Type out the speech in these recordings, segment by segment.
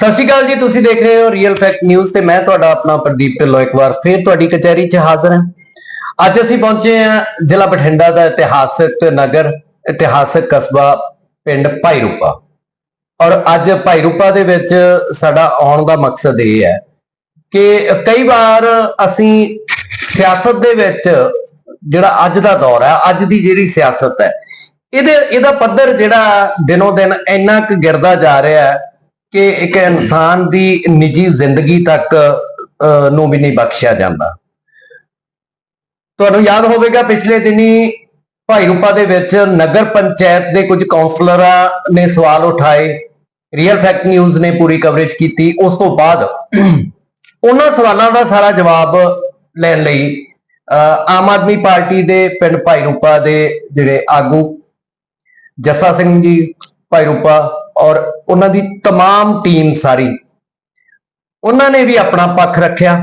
ਸਤਿ ਸ਼੍ਰੀ ਅਕਾਲ ਜੀ, ਤੁਸੀਂ ਦੇਖ ਰਹੇ ਹੋ ਰੀਅਲ ਫੈਕਟ ਨਿਊਜ਼ ਤੇ ਮੈਂ ਤੁਹਾਡਾ ਆਪਣਾ ਪ੍ਰਦੀਪ ਢਿੱਲੋਂ ਇੱਕ ਵਾਰ ਫੇਰ ਤੁਹਾਡੀ ਕਚਹਿਰੀ 'ਚ ਹਾਜ਼ਰ ਹਾਂ। ਅੱਜ ਅਸੀਂ ਪਹੁੰਚੇ ਹਾਂ ਜ਼ਿਲ੍ਹਾ ਬਠਿੰਡਾ ਦਾ ਇਤਿਹਾਸਕ ਨਗਰ, ਇਤਿਹਾਸਕ ਕਸਬਾ ਪਿੰਡ ਭਾਈਰੂਪਾ। ਔਰ ਅੱਜ ਭਾਈਰੂਪਾ ਦੇ ਵਿੱਚ ਸਾਡਾ ਆਉਣ ਦਾ ਮਕਸਦ ਇਹ ਹੈ ਕਿ ਕਈ ਵਾਰ ਅਸੀਂ ਸਿਆਸਤ ਦੇ ਵਿੱਚ ਜਿਹੜਾ ਅੱਜ ਦਾ ਦੌਰ ਹੈ, ਅੱਜ ਦੀ ਜਿਹੜੀ ਸਿਆਸਤ ਹੈ, ਇਹਦੇ, ਇਹਦਾ ਪੱਧਰ ਜਿਹੜਾ ਦਿਨੋਂ ਦਿਨ ਇੰਨਾ ਕੁ ਗਿਰਦਾ ਜਾ ਰਿਹਾ ਹੈ ਕਿ ਇੱਕ ਇਨਸਾਨ ਦੀ ਨਿੱਜੀ ਜ਼ਿੰਦਗੀ ਤੱਕ ਅਹ, ਨੂੰ ਵੀ ਨਹੀਂ ਬਖਸ਼ਿਆ ਜਾਂਦਾ। ਤੁਹਾਨੂੰ ਯਾਦ ਹੋਵੇਗਾ ਪਿਛਲੇ ਦਿਨੀ ਭਾਈ ਰੂਪਾ ਦੇ ਵਿੱਚ ਨਗਰ ਪੰਚਾਇਤ ਦੇ ਕੁਝ ਕਾਉਂਸਲਰਾਂ ਨੇ ਸਵਾਲ ਉਠਾਏ ਰੀਅਲ ਫੈਕਟ ਨਿਊਜ਼ ਨੇ ਪੂਰੀ ਕਵਰੇਜ ਕੀਤੀ। ਉਸ ਤੋਂ ਬਾਅਦ ਉਹਨਾਂ ਸਵਾਲਾਂ ਦਾ ਸਾਰਾ ਜਵਾਬ ਲੈਣ ਲਈ ਅਹ, ਆਮ ਆਦਮੀ ਪਾਰਟੀ ਦੇ ਪਿੰਡ ਭਾਈ ਰੂਪਾ ਦੇ ਜਿਹੜੇ ਆਗੂ ਜੱਸਾ ਸਿੰਘ ਜੀ ਭਾਈ ਰੂਪਾ ਔਰ ਉਹਨਾਂ ਦੀ तमाम ਟੀਮ ਸਾਰੀ ਉਹਨਾਂ ਨੇ ਵੀ ਆਪਣਾ ਪੱਖ ਰੱਖਿਆ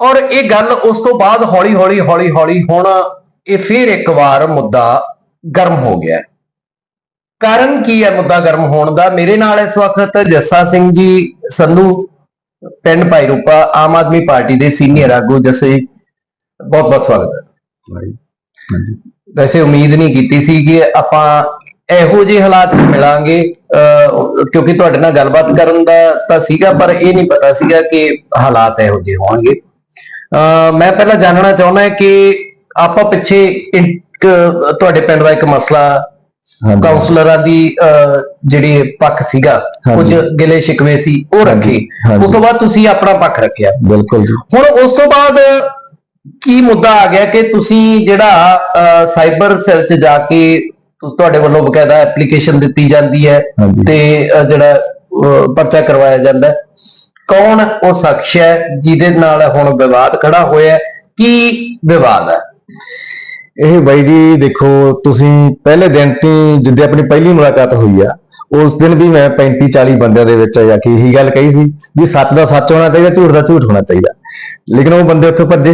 ਔਰ ਇਹ ਗੱਲ ਉਸ ਤੋਂ ਬਾਅਦ ਹੌਲੀ ਹੌਲੀ ਹੌਲੀ ਹੌਲੀ ਹੁਣ ਇਹ ਫਿਰ ਇੱਕ ਵਾਰ ਮੁੱਦਾ ਗਰਮ ਹੋ ਗਿਆ ਹੈ। ਕਾਰਨ ਕੀ ਹੈ ਮੁੱਦਾ ਗਰਮ ਹੋਣ ਦਾ ਮੇਰੇ ਨਾਲ ਇਸ ਵਕਤ ਜੱਸਾ ਸਿੰਘ ਜੀ ਸੰਧੂ ਪਿੰਡ ਭਾਈ ਰੂਪਾ ਆਮ ਆਦਮੀ ਪਾਰਟੀ ਦੇ ਸੀਨੀਅਰ ਆਗੂ ਜੱਸੇ ਬਹੁਤ ਬਹੁਤ ਸਵਾਗਤ ਹੈ ਵੈਸੇ ਉਮੀਦ ਨਹੀਂ ਕੀਤੀ ਸੀ ਕਿ ਆਪਾਂ ਇਹੋ ਜਿਹੇ ਹਾਲਾਤ ਮਿਲਾਂਗੇ ਕਿਉਂਕਿ ਤੁਹਾਡੇ ਨਾਲ ਗੱਲਬਾਤ ਕਰਨ ਦਾ ਤਾਂ ਸੀਗਾ ਪਰ ਇਹ ਨਹੀਂ ਪਤਾ ਸੀਗਾ ਕਿ ਹਾਲਾਤ ਇਹੋ ਜਿਹੇ ਹੋਣਗੇ। ਮੈਂ ਪਹਿਲਾਂ ਜਾਣਨਾ ਚਾਹੁੰਦਾ ਕਿ ਆਪਾਂ ਪਿੱਛੇ ਇੱਕ ਤੁਹਾਡੇ ਪਿੰਡ ਦਾ ਇੱਕ ਮਸਲਾ ਕਾਉਂਸਲਰਾਂ ਦੀ ਜਿਹੜੀ ਪੱਖ ਸੀਗਾ ਕੁਝ। ਗਿਲੇ ਸ਼ਿਕਵੇ ਸੀ ਉਹ ਰੱਖੇ। ਉਸ ਤੋਂ ਬਾਅਦ ਤੁਸੀਂ ਆਪਣਾ ਪੱਖ ਰੱਖਿਆ। ਬਿਲਕੁਲ ਜੀ। ਹੁਣ ਉਸ ਤੋਂ ਬਾਅਦ ਕੀ ਮੁੱਦਾ ਆ ਗਿਆ ਕਿ ਤੁਸੀਂ ਜਿਹੜਾ ਸਾਈਬਰ ਸੈੱਲ 'ਚ ਜਾ ਕੇ ਤੁਹਾਡੇ ਵੱਲੋਂ ਬਕਾਇਦਾ ਐਪਲੀਕੇਸ਼ਨ ਦਿੱਤੀ ਜਾਂਦੀ ਹੈ। ਤੇ ਜਿਹੜਾ ਪਰਚਾ ਕਰਵਾਇਆ ਜਾਂਦਾ ਹੈ ਕੌਣ ਉਹ ਸ਼ਖਸ ਹੈ ਜਿਹਦੇ ਨਾਲ ਹੁਣ ਵਿਵਾਦ ਖੜਾ ਹੋਇਆ? ਕੀ ਵਿਵਾਦ ਹੈ ਇਹ ਬਾਈ ਜੀ ਦੇਖੋ ਤੁਸੀਂ ਪਹਿਲੇ ਦਿਨ ਤੋਂ ਜਿੱਦੇ ਆਪਣੀ ਪਹਿਲੀ ਮੁਲਾਕਾਤ ਹੋਈ ਆ ਉਸ ਦਿਨ ਵੀ ਮੈਂ 35 40 ਬੰਦਿਆਂ ਦੇ ਵਿੱਚ ਜਾ ਕੇ ਇਹੀ ਗੱਲ ਕਹੀ ਸੀ ਵੀ ਸੱਚ ਦਾ ਸੱਚ ਹੋਣਾ ਚਾਹੀਦਾ ਝੂਠ ਦਾ ਝੂਠ ਹੋਣਾ ਚਾਹੀਦਾ ਲੇਕਿਨ ਉਹ ਬੰਦੇ ਉੱਥੋਂ ਭੱਜੇ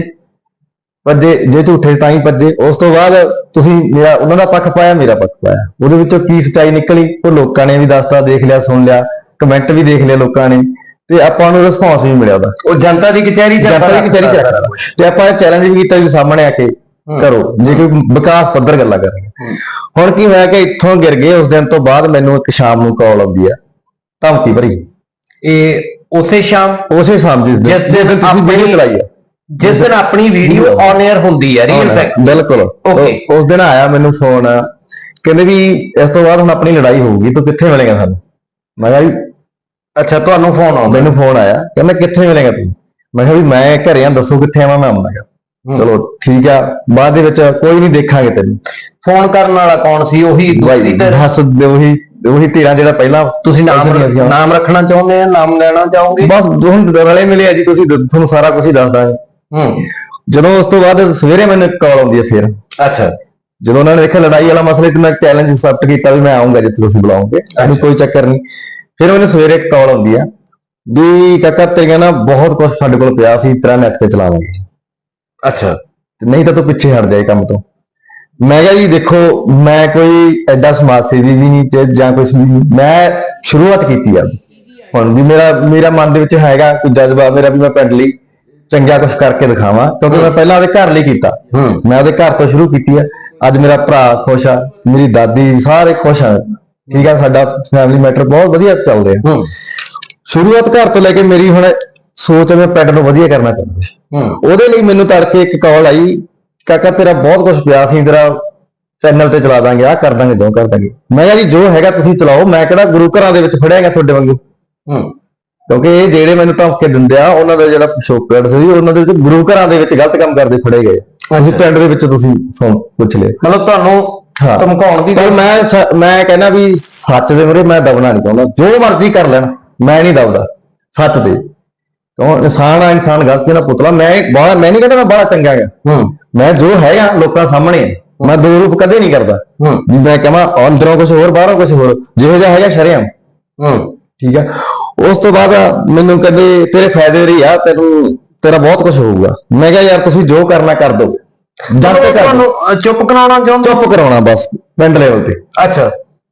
ਭੱਜੇ ਜੇ ਝੂਠੇ ਤਾਂ ਹੀ ਭੱਜੇ। ਉਸ ਤੋਂ ਬਾਅਦ ਤੁਸੀਂ ਮੇਰਾ ਉਹਨਾਂ ਦਾ ਪੱਖ ਪਾਇਆ ਮੇਰਾ ਪੱਖ ਪਾਇਆ। ਉਹਦੇ ਵਿੱਚੋਂ ਕੀ ਸੱਚਾਈ ਨਿਕਲੀ ਉਹ ਲੋਕਾਂ ਨੇ ਵੀ ਦੱਸਤਾ ਦੇਖ ਲਿਆ ਸੁਣ ਲਿਆ ਕਮੈਂਟ ਵੀ ਦੇਖ ਲਿਆ ਲੋਕਾਂ ਨੇ। ਤੇ ਆਪਾਂ ਨੂੰ ਰਿਸਪੌਂਸ ਵੀ ਮਿਲਿਆ ਉਹਦਾ। ਉਹ ਜਨਤਾ ਦੀ ਕਚਹਿਰੀ ਜਨਤਾ ਦੀ ਕਚਹਿਰੀ ਚ ਰੱਖਦਾ ਤੇ ਆਪਾਂ ਇਹ ਚੈਲੰਜ ਵੀ ਕੀਤਾ ਵੀ ਸਾਹਮਣੇ ਆ ਕੇ ਕਰੋ। ਜੇ ਕੋਈ ਵਿਕਾਸ ਪੱਧਰ ਗੱਲਾਂ ਕਰਨੀਆਂ ਹੁਣ ਕੀ ਹੋਇਆ ਕਿ ਇੱਥੋਂ ਗਿਰ ਗਏ ਉਸ ਦਿਨ ਤੋਂ ਬਾਅਦ ਮੈਨੂੰ ਇੱਕ ਸ਼ਾਮ ਨੂੰ ਕਾਲ ਆਉਂਦੀ ਆ। ਧਮਕੀ ਭਰੀ। ਇਹ ਉਸੇ ਸ਼ਾਮ? ਉਸੇ ਸ਼ਾਮ ਜਿਸ ਦਿਨ। ਤੁਸੀਂ ਵੀਡੀਓ ਚਲਾਈ ਆ। ਜਿਸ ਦਿਨ ਆਪਣੀ ਵੀਡੀਓ ਔਨ 에ਅਰ ਹੁੰਦੀ ਹੈ ਰੀਅਲ ਫੈਕਟ ਬਿਲਕੁਲ. ਉਹ- ਉਸ ਦਿਨ ਆਇਆ ਮੈਨੂੰ ਫੋਨ ਕਹਿੰਦੇ ਵੀ ਇਸ ਤੋਂ ਬਾਅਦ ਹੁਣ ਆਪਣੀ ਲੜਾਈ ਹੋਊਗੀ ਤੂੰ ਕਿੱਥੇ ਮਿਲੇਗਾ ਸਾਨੂੰ? ਮੈਂ ਕਿਹਾ ਵੀ ਅੱਛਾ ਤੁਹਾਨੂੰ ਫੋਨ ਆਉਂਦਾ। ਮੈਨੂੰ ਫੋਨ ਆਇਆ ਕਹਿੰਦਾ ਕਿੱਥੇ ਮਿਲੇਗਾ ਤੂੰ? ਮੈਂ ਕਿਹਾ ਵੀ ਮੈਂ ਘਰੇ ਆ ਦੱਸੋ ਕਿੱਥੇ ਆਵਾਂ। ਮੈਂ ਆਉਂਦਾ ਹੂੰ। ਚਲੋ ਠੀਕ ਆ ਬਾਅਦ ਦੇ ਵਿੱਚ ਕੋਈ ਨਹੀਂ ਦੇਖਾਂਗੇ ਤੈਨੂੰ। ਫੋਨ ਕਰਨ ਵਾਲਾ ਕੌਣ ਸੀ? ਉਹੀ? ਦੱਸ ਦੇ ਉਹੀ ਉਹੀ ਧੀਰਾਂ ਜਿਹੜਾ ਪਹਿਲਾਂ ਤੁਸੀਂ ਨਾਮ। ਨਾਮ ਰੱਖਣਾ ਚਾਹੁੰਦੇ ਆ ਨਾਮ ਲੈਣਾ ਚਾਹੋਗੇ? ਬਸ ਹੁਣ ਰਲੇ ਮਿਲੇ ਆ ਜੀ ਤੁਸੀਂ ਤੁਹਾਨੂੰ ਸਾਰਾ ਕੁਝ ਹੀ ਦੱਸਦਾ ਹੂੰ। ਜਦੋਂ ਉਸ ਤੋਂ ਬਾਅਦ ਸਵੇਰੇ ਮੈਨੂੰ ਕਾਲ ਆਉਂਦੀ ਹੈ ਫਿਰ। ਅੱਛਾ। ਜਦੋਂ ਉਹਨਾਂ ਨੇ ਦੇਖਿਆ ਲੜਾਈ ਵਾਲਾ ਮਸਲਾ ਤੇ ਮੈਂ ਚੈਲੰਜ ਅਕਸੈਪਟ ਕੀਤਾ ਵੀ ਮੈਂ ਆਉਂਗਾ ਜਿੱਥੇ ਤੁਸੀਂ ਬੁਲਾਓਗੇ ਮੈਨੂੰ ਕੋਈ ਚੱਕਰ ਨਹੀਂ। ਫਿਰ ਮੈਨੂੰ ਸਵੇਰੇ ਕਾਲ ਆਉਂਦੀ ਆ ਵੀ ਕਾਕਾ ਤੇਰੀਆਂ ਨਾ ਬਹੁਤ ਕੁਝ ਸਾਡੇ ਕੋਲ ਪਿਆ ਸੀ ਤੇਰਾ ਨੈਟ ਤੇ ਚਲਾਵਾਂਗੇ ਅੱਛਾ। ਤੇ ਨਹੀਂ ਤਾਂ ਤੂੰ ਪਿੱਛੇ ਹਟ ਜਾਏ ਕੰਮ ਤੋਂ। ਮੈਂ ਕਿਹਾ ਜੀ ਦੇਖੋ ਮੈਂ ਕੋਈ ਐਡਾ ਸਮਾਜ ਸੇਵੀ ਵੀ ਨਹੀਂ ਤੇ ਜਾਂ ਕੁਝ ਵੀ ਨਹੀਂ। ਮੈਂ ਸ਼ੁਰੂਆਤ ਕੀਤੀ ਆ। ਹੁਣ ਵੀ ਮੇਰਾ ਮੇਰਾ ਮਨ ਦੇ ਵਿੱਚ ਹੈਗਾ ਕੋਈ ਜਜ਼ਬਾ ਮੇਰਾ ਵੀ ਮੈਂ ਪਿੰਡ ਲਈ ਚੰਗਾ ਕੁਝ ਕਰਕੇ ਦਿਖਾਵਾਂ ਕਿਉਂਕਿ ਮੈਂ ਪਹਿਲਾਂ ਉਹਦੇ ਘਰ ਲਈ ਕੀਤਾ। ਹੂੰ। ਮੈਂ ਉਹਦੇ ਘਰ ਤੋਂ ਸ਼ੁਰੂ ਕੀਤੀ ਆ। ਅੱਜ ਮੇਰਾ ਭਰਾ ਖੁਸ਼ ਆ ਮੇਰੀ ਦਾਦੀ ਸਾਰੇ ਖੁਸ਼ ਆ। ਠੀਕ ਆ ਸਾਡਾ ਫੈਮਿਲੀ ਮੈਟਰ ਬਹੁਤ ਵਧੀਆ ਚੱਲ ਰਿਹਾ। ਹੂੰ। ਸ਼ੁਰੂਆਤ ਘਰ ਤੋਂ ਲੈ ਕੇ ਮੇਰੀ ਹੁਣ ਸੋਚ ਹੈ ਮੈਂ ਪਿੰਡ ਨੂੰ ਵਧੀਆ ਕਰਨਾ ਚਾਹੁੰਦਾ ਸੀ। ਹੂੰ। ਉਹਦੇ ਲਈ ਮੈਨੂੰ ਤੜਕੇ ਇੱਕ ਕਾਲ ਆਈ ਕਾਕਾ ਤੇਰਾ ਬਹੁਤ ਕੁਝ ਪਿਆ ਸੀ ਤੇਰਾ ਚੈਨਲ ਤੇ ਚਲਾ ਦਾਂਗੇ ਆ ਕਰ ਦਾਂਗੇ ਜੋ ਕਰ ਦਾਂਗੇ। ਮੈਂ ਕਿਹਾ ਜੀ ਜੋ ਹੈਗਾ ਤੁਸੀਂ ਚਲਾਓ ਮੈਂ ਕਿਹੜਾ ਗੁਰੂ ਘਰਾਂ ਦੇ ਵਿੱਚ ਫੜਿਆਗਾ ਤੁਹਾਡੇ ਵਾਂਗੂ। ਹੂੰ। ਕਿਉਂਕਿ ਇਹ ਜਿਹੜੇ ਮੈਨੂੰ ਧਮਕੇ ਦਿੰਦੇ ਆ ਉਹਨਾਂ ਦਾ ਜਿਹੜਾ ਪਿਛੋਕੜ ਸੀ ਉਹਨਾਂ ਦੇ ਵਿੱਚ ਗੁਰੂ ਘਰਾਂ ਦੇ ਵਿੱਚ ਗਲਤ ਕੰਮ ਕਰਦੇ ਫੜੇ ਗਏ। ਅਸੀਂ ਪਿੰਡ ਦੇ ਵਿੱਚ ਤੁਸੀਂ ਸੁਣ ਪੁੱਛ ਲਿਆ ਮਤਲਬ ਤੁਹਾਨੂੰ। ਧਮਕਾਉਣ ਦੀ ਪਰ ਮੈਂ ਸ- ਮੈਂ ਕਹਿੰਦਾ ਵੀ ਸੱਚ ਦੇ ਮੂਹਰੇ ਮੈਂ ਦਬਣਾ ਨਹੀਂ ਚਾਹੁੰਦਾ। ਜੋ ਮਰਜ਼ੀ ਕਰ ਲੈਣ ਮੈਂ ਨਹੀਂ ਦਬਦਾ। ਸੱਚ ਦੇ। ਕਿਉਂ? ਇਨਸਾਨ ਆ ਇਨਸਾਨ ਗਲਤੀ ਨਾਲ ਪੁੱਤਲਾ। ਮੈਂ ਬਾਹਰ ਮੈਂ ਨਹੀਂ ਕਹਿੰਦਾ ਮੈਂ ਬੜਾ ਚੰਗਾ ਹਾਂ ਹੂੰ। ਮੈਂ ਜੋ ਹੈਗਾ ਲੋਕਾਂ ਸਾਹਮਣੇ ਹੈ। ਮੈਂ ਦੋ ਰੂਪ ਕਦੇ ਨਹੀਂ ਕਰਦਾ। ਹੂੰ। ਵੀ ਮੈਂ ਕਹਾਂ ਅੰਦਰੋਂ ਕੁਝ ਹੋਰ ਬਾਹਰੋਂ ਕੁਝ ਹੋਰ। ਜਿਹੋ ਜਿਹਾ ਹੈਗਾ ਸ਼ਰਿਆਮ। ਹੂੰ। ਠੀਕ ਆ। ਉਸ ਤੋਂ ਬਾਅਦ ਮੈਨੂੰ ਕਹਿੰਦੇ ਤੇਰੇ ਫਾਇਦੇ ਰਹੀ ਆ ਤੈਨੂੰ ਤੇਰਾ ਬਹੁਤ ਕੁਝ ਹੋਊਗਾ ਮੈਂ ਕਿਹਾ ਯਾਰ ਤੁਸੀਂ ਜੋ ਕਰਨਾ ਕਰ ਦੋ ਜਦ ਤੱਕ। ਤੁਹਾਨੂੰ ਚੁੱਪ ਕਰਾਉਣਾ ਚਾਹੁੰਦੇ? ਚੁੱਪ ਕਰਾਉਣਾ ਬਸ ਪਿੰਡ ਲੈਵਲ ਤੇ ਅੱਛਾ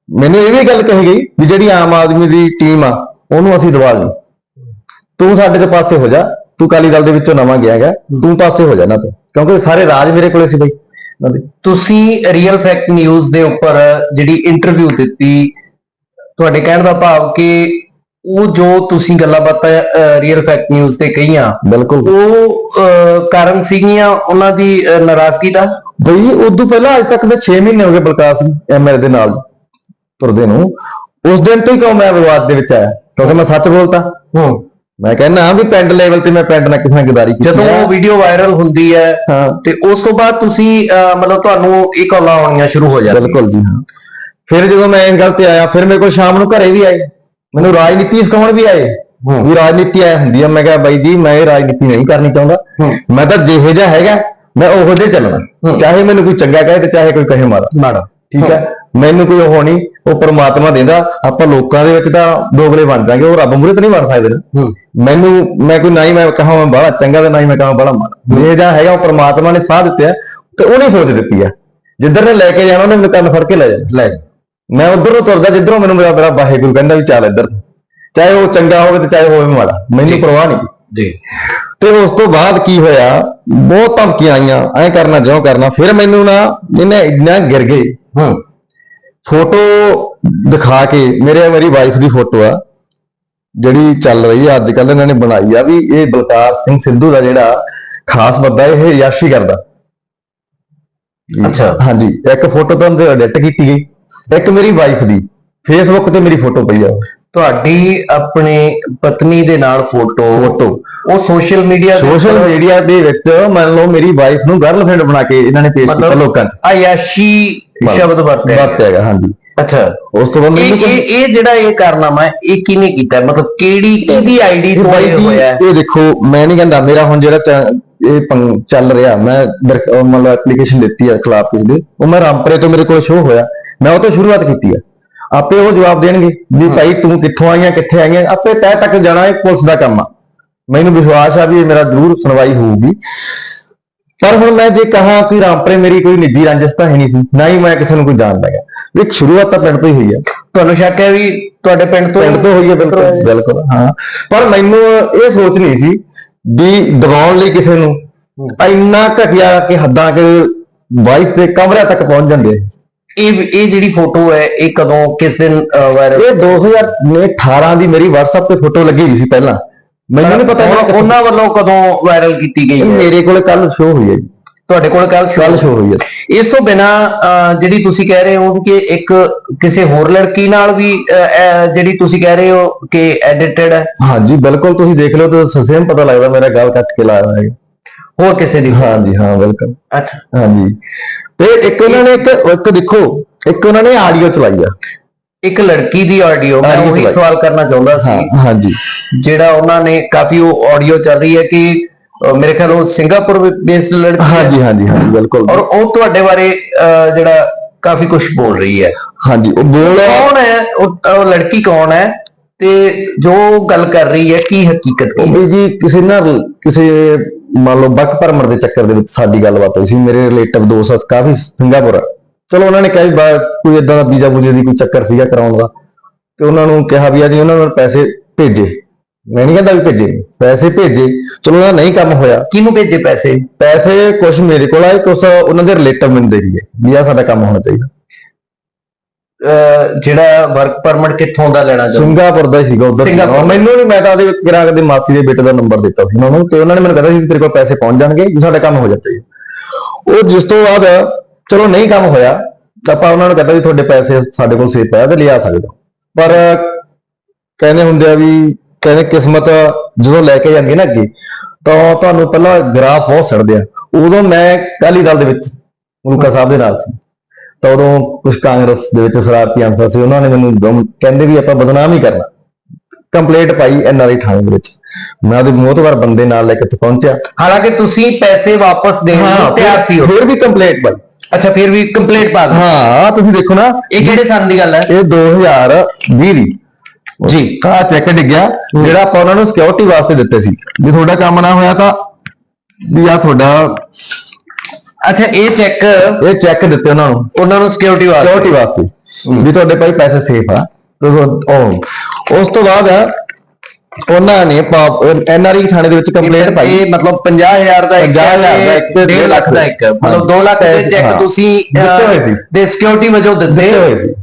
ਮੈਨੂੰ ਇਹ ਵੀ ਗੱਲ ਕਹੀ ਗਈ ਵੀ ਜਿਹੜੀ ਆਮ ਆਦਮੀ ਦੀ ਟੀਮ ਆ ਉਹਨੂੰ ਅਸੀਂ ਦਵਾ ਲਈ ਤੂੰ ਸਾਡੇ ਦੇ ਪਾਸੇ ਹੋ ਜਾ ਤੂੰ ਕਾਲੀ ਦਲ ਦੇ ਵਿੱਚੋਂ ਨਵਾਂ ਗਿਆ ਹੈਗਾ ਤੂੰ ਪਾਸੇ ਹੋ ਜਾ ਨਾ ਤੂੰ ਕਿਉਂਕਿ ਸਾਰੇ ਰਾਜ ਮੇਰੇ ਕੋਲੇ ਸੀ ਬਈ। ਤੁਸੀਂ ਰੀਅਲ ਫੈਕਟ ਨਿਊਜ਼ ਦੇ ਉੱਪਰ ਜਿਹੜੀ ਇੰਟਰਵਿਊ ਦਿੱਤੀ ਤੁਹਾਡੇ ਕਹਿਣ ਦਾ ਭਾਵ ਕਿ ਉਹ ਜੋ ਤੁਸੀਂ ਗੱਲਾਂ ਬਾਤਾਂ ਰੀਅਲ ਫੈਕਟ ਨਿਊਜ਼ ਤੇ ਕਹੀਆਂ ਬਿਲਕੁਲ। ਉਹ ਅਹ, ਕਾਰਨ ਸੀਗੀਆਂ ਉਹਨਾਂ ਦੀ ਅਹ, ਨਾਰਾਜ਼ਗੀ ਦਾ? ਬਈ ਉਦੋਂ ਪਹਿਲਾਂ ਅੱਜ ਤੱਕ ਮੈਂ 6 ਮਹੀਨੇ ਹੋ ਗਏ ਬਲਕਾਰ ਸਿੰਘ ਐਮਐਲ ਦੇ ਨਾਲ ਤੁਰਦੇ ਨੂੰ। ਉਸ ਦਿਨ ਤੋਂ ਹੀ ਕਿਉਂ ਮੈਂ ਵਿਵਾਦ ਦੇ ਵਿੱਚ ਆਇਆ? ਕਿਉਂਕਿ ਮੈਂ ਸੱਚ ਬੋਲਤਾ। ਹੂੰ। ਮੈਂ ਕਹਿੰਦਾ ਵੀ ਪਿੰਡ ਲੈਵਲ ਤੇ ਮੈਂ ਪਿੰਡ ਨਾਲ ਕਿਸੇ ਨਾਲ ਗਦਾਰੀ ਕੀਤੀ ਜਦੋਂ ਹੈ। ਉਹ ਵੀਡੀਓ ਵਾਇਰਲ ਹੁੰਦੀ ਹੈ ਹਾਂ। ਤੇ ਉਸ ਤੋਂ ਬਾਅਦ ਤੁਸੀਂ ਅਹ, ਮਤਲਬ ਤੁਹਾਨੂੰ ਇਹ ਕਾਲਾਂ ਆਉਣੀਆਂ ਸ਼ੁਰੂ ਹੋ ਜਾਂਦੀਆਂ। ਬਿਲਕੁਲ ਜੀ ਹਾਂ। ਫਿਰ ਜਦੋਂ ਮੈਂ ਇਸ ਗੱਲ ਤੇ ਆਇਆ ਫਿਰ ਮੇਰੇ ਕੋਲ ਸ਼ਾਮ ਨੂੰ ਘਰੇ ਵੀ ਆਏ। ਮੈਨੂੰ ਰਾਜਨੀਤੀ ਸਿਖਾਉਣ ਵੀ ਆਏ। ਵੀ ਰਾਜਨੀਤੀ ਐ ਹੁੰਦੀ ਆ। ਮੈਂ ਕਿਹਾ ਬਾਈ ਜੀ ਮੈਂ ਇਹ ਰਾਜਨੀਤੀ ਨਹੀਂ ਕਰਨੀ ਚਾਹੁੰਦਾ। ਮੈਂ ਤਾਂ ਜਿਹੇ ਜਿਹਾ ਹੈਗਾ ਮੈਂ ਉਹੋ ਜਿਹਾ ਚੱਲਣਾ। ਚਾਹੇ ਮੈਨੂੰ ਕੋਈ ਚੰਗਾ ਕਹੇ ਤੇ ਚਾਹੇ ਕੋਈ ਕਹੇ ਮਾੜਾ। ਮਾੜਾ। ਠੀਕ ਹੈ। ਮੈਨੂੰ ਕੋਈ ਉਹ ਨਹੀਂ ਉਹ ਪ੍ਰਮਾਤਮਾ ਦਿੰਦਾ। ਆਪਾਂ ਲੋਕਾਂ ਦੇ ਵਿੱਚ ਤਾਂ ਦੋਗਲੇ ਬਣ ਜਾਾਂਗੇ ਉਹ ਰੱਬ ਮੂਹਰੇ ਤਾਂ ਨਹੀਂ ਬਣ ਸਕਦੇ। ਮੈਨੂੰ ਮੈਂ ਕੋਈ ਨਾ ਹੀ ਮੈਂ ਕਹਾਂ ਮੈਂ ਬੜਾ ਚੰਗਾ ਤੇ ਨਾ ਹੀ ਮੈਂ ਕਹਾਂ ਬੜਾ ਮਾੜਾ। ਜੇ ਜਾਂ ਹੈਗਾ ਉਹ ਪ੍ਰਮਾਤਮਾ ਨੇ ਸਾਹ ਦਿੱਤੇ ਆ ਤੇ ਉਹਨੇ ਸੋਚ ਦਿੱਤੀ ਆ। ਜਿੱਧਰ ਨੇ ਲੈ ਕੇ ਜਾਣਾ ਉਹਨੇ ਮੈਨੂੰ ਕੰਨ ਫੜ ਕੇ ਲੈ ਜਾਣਾ। ਲੈ ਜੀ। ਮੈਂ ਉਧਰ ਨੂੰ ਤੁਰਦਾ ਜਿੱਧਰੋਂ ਮੈਨੂੰ ਮੇਰਾ ਮੇਰਾ ਵਾਹਿਗੁਰੂ ਕਹਿੰਦਾ ਵੀ ਚੱਲ ਇੱਧਰ ਚਾਹੇ ਉਹ ਚੰਗਾ ਹੋਵੇ ਤੇ ਚਾਹੇ ਹੋਵੇ ਮਾੜਾ ਮੈਨੂੰ ਪਰਵਾਹ ਨਹੀਂ। ਜੀ। ਤੇ ਉਸ ਤੋਂ ਬਾਅਦ ਕੀ ਹੋਇਆ? ਬਹੁਤ ਧਮਕੀਆਂ ਆਈਆਂ ਐਂ ਕਰਨਾ ਜਿਉਂ ਕਰਨਾ। ਫਿਰ ਮੈਨੂੰ ਨਾ ਇਹਨੇ ਇੰਨਾ ਗਿਰ ਗਏ। ਹੂੰ। ਫੋਟੋ ਦਿਖਾ ਕੇ ਮੇਰੇ ਮੇਰੀ ਵਾਈਫ ਦੀ ਫੋਟੋ ਆ ਜਿਹੜੀ ਚੱਲ ਰਹੀ ਆ ਅੱਜ ਕੱਲ ਇਹਨਾਂ ਨੇ ਬਣਾਈ ਆ ਵੀ ਇਹ ਬਲਕਾਰ ਸਿੰਘ ਸਿੱਧੂ ਦਾ ਜਿਹੜਾ ਖਾਸ ਬੰਦਾ ਇਹ ਯਾਸ਼ੀ ਕਰਦਾ। ਅੱਛਾ। ਹਾਂਜੀ ਇੱਕ ਫੋਟੋ ਤਾਂ ਉਹਦੇ ਐਡਿਟ ਕੀਤੀ ਗਈ। ਇੱਕ ਮੇਰੀ ਵਾਈਫ ਦੀ ਫੇਸਬੁੱਕ ਤੇ ਮੇਰੀ ਫੋਟੋ ਪਈ ਆ ਤੁਹਾਡੀ ਆਪਣੇ ਪਤਨੀ ਦੇ ਨਾਲ ਫੋਟੋ ਫੋਟੋ ਉਹ ਸੋਸ਼ਲ ਮੀਡੀਆ ਸੋਸ਼ਲ ਮੀਡੀਆ ਦੇ ਵਿੱਚ ਮੰਨ ਲਓ ਮੇਰੀ ਵਾਈਫ ਨੂੰ ਗਰਲਫ੍ਰੈਂਡ ਬਣਾ ਕੇ ਇਹਨਾਂ ਨੇ ਪੇਸ਼ ਕੀਤਾ ਲੋਕਾਂ 'ਚ। ਆਯਾਸ਼ੀ ਸ਼ਬਦ ਵਰਤਿਆ ਵਰਤਿਆ ਹਾਂਜੀ। ਅੱਛਾ। ਉਸ ਤੋਂ ਬਾਅਦ ਇਹ ਇਹ ਜਿਹੜਾ ਇਹ ਕਾਰਨਾਮਾ ਇਹ ਕਿਹਨੇ ਕੀਤਾ ਮਤਲਬ ਕਿਹੜੀ ਕਿਹਦੀ ਆਈਡੀ ਤੋਂ ਹੋਇਆ? ਇਹ ਦੇਖੋ ਮੈਂ ਨਹੀਂ ਕਹਿੰਦਾ ਮੇਰਾ ਹੁਣ ਜਿਹੜਾ ਇਹ ਚੱਲ ਰਿਹਾ ਮੈਂ ਮਤਲਬ ਐਪਲੀਕੇਸ਼ਨ ਦਿੱਤੀ ਹੈ ਖਿਲਾਫ ਕਿਸ ਦੇ ਉਹ ਮੈਂ ਰਾਮਪੁਰੇ ਤੋਂ ਮੇਰੇ ਕੋਲ ਸ਼ੋ ਹੋਇਆ। ਮੈਂ ਉਹ ਤੋਂ ਸ਼ੁਰੂਆਤ ਕੀਤੀ ਹੈ ਆਪੇ ਉਹ ਜਵਾਬ ਦੇਣਗੇ ਵੀ ਭਾਈ ਤੂੰ ਕਿੱਥੋਂ ਆਈਆਂ ਕਿੱਥੇ ਆਈਆਂ ਆਪੇ ਤੈ ਤੱਕ ਜਾਣਾ ਇਹ ਪੁਲਿਸ ਦਾ ਕੰਮ ਆ। ਮੈਨੂੰ ਵਿਸ਼ਵਾਸ ਆ ਵੀ ਇਹ ਮੇਰਾ ਜ਼ਰੂਰ ਸੁਣਵਾਈ ਹੋਊਗੀ। ਪਰ ਹੁਣ ਮੈਂ ਜੇ ਕਹਾਂ ਕਿ ਰਾਮਪੁਰੇ ਮੇਰੀ ਕੋਈ ਨਿੱਜੀ ਰੰਜਿਸ਼ ਤਾਂ ਹੈ ਨਹੀਂ ਸੀ ਨਾ ਹੀ ਮੈਂ ਕਿਸੇ ਨੂੰ ਕੋਈ ਜਾਣਦਾ ਹੈਗਾ ਇੱਕ ਸ਼ੁਰੂਆਤ ਤਾਂ ਪਿੰਡ ਤੋਂ ਹੀ ਹੋਈ ਹੈ ਤੁਹਾਨੂੰ ਸ਼ੱਕ ਹੈ ਵੀ ਤੁਹਾਡੇ ਪਿੰਡ ਤੋਂ ਪਿੰਡ ਤੋਂ ਹੋਈ ਹੈ ਬਿਲਕੁਲ ਬਿਲਕੁਲ ਹਾਂ। ਪਰ ਮੈਨੂੰ ਇਹ ਸੋਚ ਨਹੀਂ ਸੀ ਵੀ ਦਬਾਉਣ ਲਈ ਕਿਸੇ ਨੂੰ। ਇੰਨਾ ਘਟਿਆ ਕਿ ਹੱਦਾਂ ਕਿ ਵਾਈਫ ਦੇ ਕਮਰੇ ਤੱਕ ਪਹੁੰਚ ਜਾਂਦੇ ਆ। ਇਹ ਇਹ ਜਿਹੜੀ ਫੋਟੋ ਹੈ ਇਹ ਕਦੋਂ ਕਿਸ ਦਿਨ ਵਾਇਰਲ ਇਹ 2018 ਦੀ ਮੇਰੀ WhatsApp ਤੇ ਫੋਟੋ ਲੱਗੀ ਹੋਈ ਸੀ ਪਹਿਲਾਂ। ਮੈਨੂੰ ਨਹੀਂ ਪਤਾ ਉਹਨਾਂ- ਵੱਲੋਂ ਕਦੋਂ ਵਾਇਰਲ ਕੀਤੀ ਗਈ ਹੈ? ਮੇਰੇ ਕੋਲ ਕੱਲ ਸ਼ੋ ਹੋਈ ਹੈ ਤੁਹਾਡੇ ਕੋਲ ਕੱਲ ਕੱਲ ਸ਼ੋ ਹੋਈ ਹੈ। ਇਸ ਤੋਂ ਬਿਨਾ ਜਿਹੜੀ ਤੁਸੀਂ ਕਹਿ ਰਹੇ ਹੋ ਕਿ ਇੱਕ ਕਿਸੇ ਹੋਰ ਲੜਕੀ ਨਾਲ ਵੀ ਜਿਹੜੀ ਤੁਸੀਂ ਕਹਿ ਰਹੇ ਹੋ ਕਿ ਐਡਿਟਡ ਹੈ। ਹਾਂਜੀ ਬਿਲਕੁਲ ਤੁਸੀਂ ਦੇਖ ਲਓ ਤਾਂ ਸੇਮ ਪਤਾ ਲੱਗਦਾ ਮੇਰਾ ਗੱਲ ਕੱਟ ਕੇ ਲਾਇਆ ਹੋਇਆ ਹੈ। ਹੋਰ ਕਿਸੇ ਦੀ? ਹਾਂਜੀ ਹਾਂ ਬਿਲਕੁਲ ਅੱਛਾ। ਹਾਂਜੀ। ਤੇ ਇੱਕ ਉਹਨਾਂ ਨੇ ਇੱਕ ਇੱਕ ਦੇਖੋ ਇੱਕ ਉਹਨਾਂ ਨੇ ਆਡੀਓ ਚਲਾਈ ਆ। ਇੱਕ ਲੜਕੀ ਦੀ ਆਡੀਓ ਮੈਂ ਉਹੀ। ਸਵਾਲ ਕਰਨਾ ਚਾਹੁੰਦਾ ਹਾਂ ਸੀ ਹਾਂਜੀ। ਜਿਹੜਾ ਉਹਨਾਂ ਨੇ ਕਾਫੀ ਉਹ ਆਡੀਓ ਚੱਲ ਰਹੀ ਹੈ ਕਿ ਮੇਰੇ ਖਿਆਲ ਉਹ ਸਿੰਗਾਪੁਰ ਬੇਸਡ ਲੜਕੀ ਹੈ। ਹਾਂਜੀ ਹਾਂਜੀ ਹਾਂਜੀ ਬਿਲਕੁਲ। ਔਰ ਉਹ ਤੁਹਾਡੇ ਬਾਰੇ ਜਿਹੜਾ ਕਾਫੀ ਕੁਝ ਬੋਲ ਰਹੀ ਹੈ। ਹਾਂਜੀ ਉਹ ਬੋਲ ਕੌਣ ਹੈ? ਉਹ ਲੜਕੀ ਕੌਣ ਹੈ? ਤੇ ਜੋ ਗੱਲ ਕਰ ਰਹੀ ਹੈ ਕੀ ਹਕੀਕਤ ਹੈ? ਜੀ ਕਿਸੇ ਨਾਲ ਕਿਸੇ ਮੰਨ ਲਓ ਬੱਕ ਪਰਮਰ ਦੇ ਚੱਕਰ ਦੇ ਵਿੱਚ ਸਾਡੀ ਗੱਲਬਾਤ ਹੋਈ ਸੀ ਮੇਰੇ ਰਿਲੇਟਿਵ ਦੋਸਤ ਕਾਫੀ ਸਿੰਗਾਪੁਰ। ਚਲੋ ਉਹਨਾਂ ਨੇ ਕਿਹਾ ਕੋਈ ਇਦਾਂ ਦਾ ਵੀਜ਼ਾ ਵੂਜੇ ਦੀ ਕੋਈ ਚੱਕਰ ਸੀਗਾ ਕਰਾਉਣ ਦਾ। ਤੇ ਉਹਨਾਂ ਨੂੰ ਕਿਹਾ ਵੀ ਆ ਜੀ ਉਹਨਾਂ ਨੂੰ ਪੈਸੇ ਭੇਜੇ। ਮੈਂ ਨਹੀਂ ਕਹਿੰਦਾ ਵੀ ਭੇਜੇ ਪੈਸੇ ਭੇਜੇ। ਚਲੋ ਉਹਦਾ ਨਹੀਂ ਕੰਮ ਹੋਇਆ। ਕਿਹਨੂੰ ਭੇਜੇ ਪੈਸੇ? ਪੈਸੇ ਕੁਝ ਮੇਰੇ ਕੋਲ ਆਏ ਕੁਝ ਉਹਨਾਂ ਦੇ ਰਿਲੇਟਿਵ ਮੈਨੂੰ ਦੇ ਗਏ ਵੀ ਆ ਸਾਡਾ ਕੰਮ ਹੋਣਾ ਚਾਹੀਦਾ। ਜਿਹੜਾ ਵਰਕ ਪਰਮਿਟ ਕਿੱਥੋਂ ਦਾ ਲੈਣਾ ਚਾਹੁੰਦਾ? ਸਿੰਗਾਪੁਰ ਦਾ ਹੀ ਸੀਗਾ ਉਧਰ। ਮੈਨੂੰ ਨਹੀਂ ਮੈਂ ਤਾਂ ਉਹਦੇ ਗ੍ਰਾਹਕ ਦੇ ਮਾਸੀ ਦੇ ਬੇਟੇ ਦਾ ਨੰਬਰ ਦਿੱਤਾ ਸੀ ਉਹਨਾਂ ਨੂੰ ਤੇ ਉਹਨਾਂ ਨੇ ਮੈਨੂੰ ਕਹਿੰਦਾ ਸੀ ਤੇਰੇ ਕੋਲ ਪੈਸੇ ਪਹੁੰਚ ਜਾਣਗੇ ਸਾਡਾ ਕੰਮ ਹੋ ਜਾ ਚਾਹੀਦਾ। ਉਹ ਜਿਸ ਤੋਂ ਬਾਅਦ ਚਲੋ ਨਹੀਂ ਕੰਮ ਹੋਇਆ ਤਾਂ ਆਪਾਂ ਉਹਨਾਂ ਨੂੰ ਕਹਿੰਦਾ ਵੀ ਤੁਹਾਡੇ ਪੈਸੇ ਸਾਡੇ ਕੋਲ ਸੇਫ ਆ ਤੇ ਲਿਆ ਸਕਦੇ। ਹੋ ਪਰ ਕਹਿੰਦੇ ਹੁੰਦੇ ਆ ਵੀ ਕਹਿੰਦੇ ਕਿਸਮਤ ਜਦੋਂ ਲੈ ਕੇ ਜਾਂਦੀ ਹੈ ਨਾ ਅੱਗੇ ਤਾਂ ਤੁਹਾਨੂੰ ਪਹਿਲਾਂ ਗ੍ਰਾਫ ਬਹੁਤ ਛੱਡਦੇ ਆ। ਉਦੋਂ ਮੈਂ ਕਾਲੀ ਦਲ ਦੇ ਵਿੱਚ ਮੁਲਕਾ ਸਾਹਿਬ ਦੇ ਨਾਲ ਸੀ। ਤਾਂ ਉਦੋਂ ਕੁਝ ਕਾਂਗਰਸ ਦੇ ਵਿੱਚ ਸ਼ਰਾਰਤੀ ਅੰਸਰ ਸੀ ਉਹਨਾਂ ਨੇ ਮੈਨੂੰ ਦਮ- ਕਹਿੰਦੇ ਵੀ ਆਪਾਂ ਬਦਨਾਮ ਹੀ ਕਰਨਾ। ਕੰਪਲੇਂਟ ਪਾਈ ਐਨਆਰਆਈ ਥਾਣੇ ਦੇ ਵਿੱਚ। ਮੈਂ ਉਹਦੇ ਮੋਹਤਵਾਰ ਬੰਦੇ ਨਾਲ ਲੈ ਕੇ ਪਹੁੰਚਿਆ। ਹਾਲਾਂਕਿ ਤੁਸੀਂ ਪੈਸੇ ਵਾਪਸ ਦੇਣ ਨੂੰ ਤਿਆਰ ਸੀ ਫਿਰ ਵੀ ਕੰਪਲੇਂਟ ਪਾਈ। ਅੱਛਾ ਫਿਰ ਵੀ ਕੰਪਲੀਟ ਪਾ ਹਾਂ ਤੁਸੀਂ ਦੇਖੋ ਨਾ। ਇਹ ਕਿਹੜੇ ਸਾਲ ਦੀ ਗੱਲ ਹੈ? ਇਹ 2020 ਦੀ। ਜੀ। ਆ ਚੈੱਕ ਡਿੱਗਿਆ। ਜਿਹੜਾ ਆਪਾਂ ਉਹਨਾਂ ਨੂੰ ਸਿਕਿਉਰਿਟੀ ਵਾਸਤੇ ਦਿੱਤੇ ਸੀ। ਜੇ ਤੁਹਾਡਾ ਕੰਮ ਨਾ ਹੋਇਆ ਤਾਂ ਵੀ ਆ ਤੁਹਾਡਾ ਅੱਛਾ ਇਹ ਚੈੱਕ ਇਹ ਚੈੱਕ ਦਿੱਤੇ ਉਹਨਾਂ ਨੂੰ। ਉਹਨਾਂ ਨੂੰ ਸਿਕਿਉਰਿਟੀ ਵਾਸਤੇ। ਸਿਕਿਉਰਿਟੀ ਵਾਸਤੇ। ਵੀ ਤੁਹਾਡੇ ਭਾਈ ਪੈਸੇ ਸੇਫ ਆ। ਉਹ- ਉਸ ਤੋਂ ਬਾਅਦ ਉਹਨਾਂ ਨੇ ਐਨਆਰਈ ਥਾਣੇ ਦੇ ਵਿੱਚ ਕੰਪਲੇਂਟ ਪਾਈ। ਇਹ ਮਤਲਬ 50000 ਦਾ ਇੱਕ 50,000 ਦਾ ਇੱਕ ਤੇ 1.5 ਲੱਖ ਦਾ ਇੱਕ। ਮਤਲਬ 2 ਲੱਖ ਦੇ ਚੈੱਕ। ਤੁਸੀਂ। ਦੇ ਸਿਕਿਉਰਿਟੀ ਵਜੋਂ ਦਿੱਤੇ।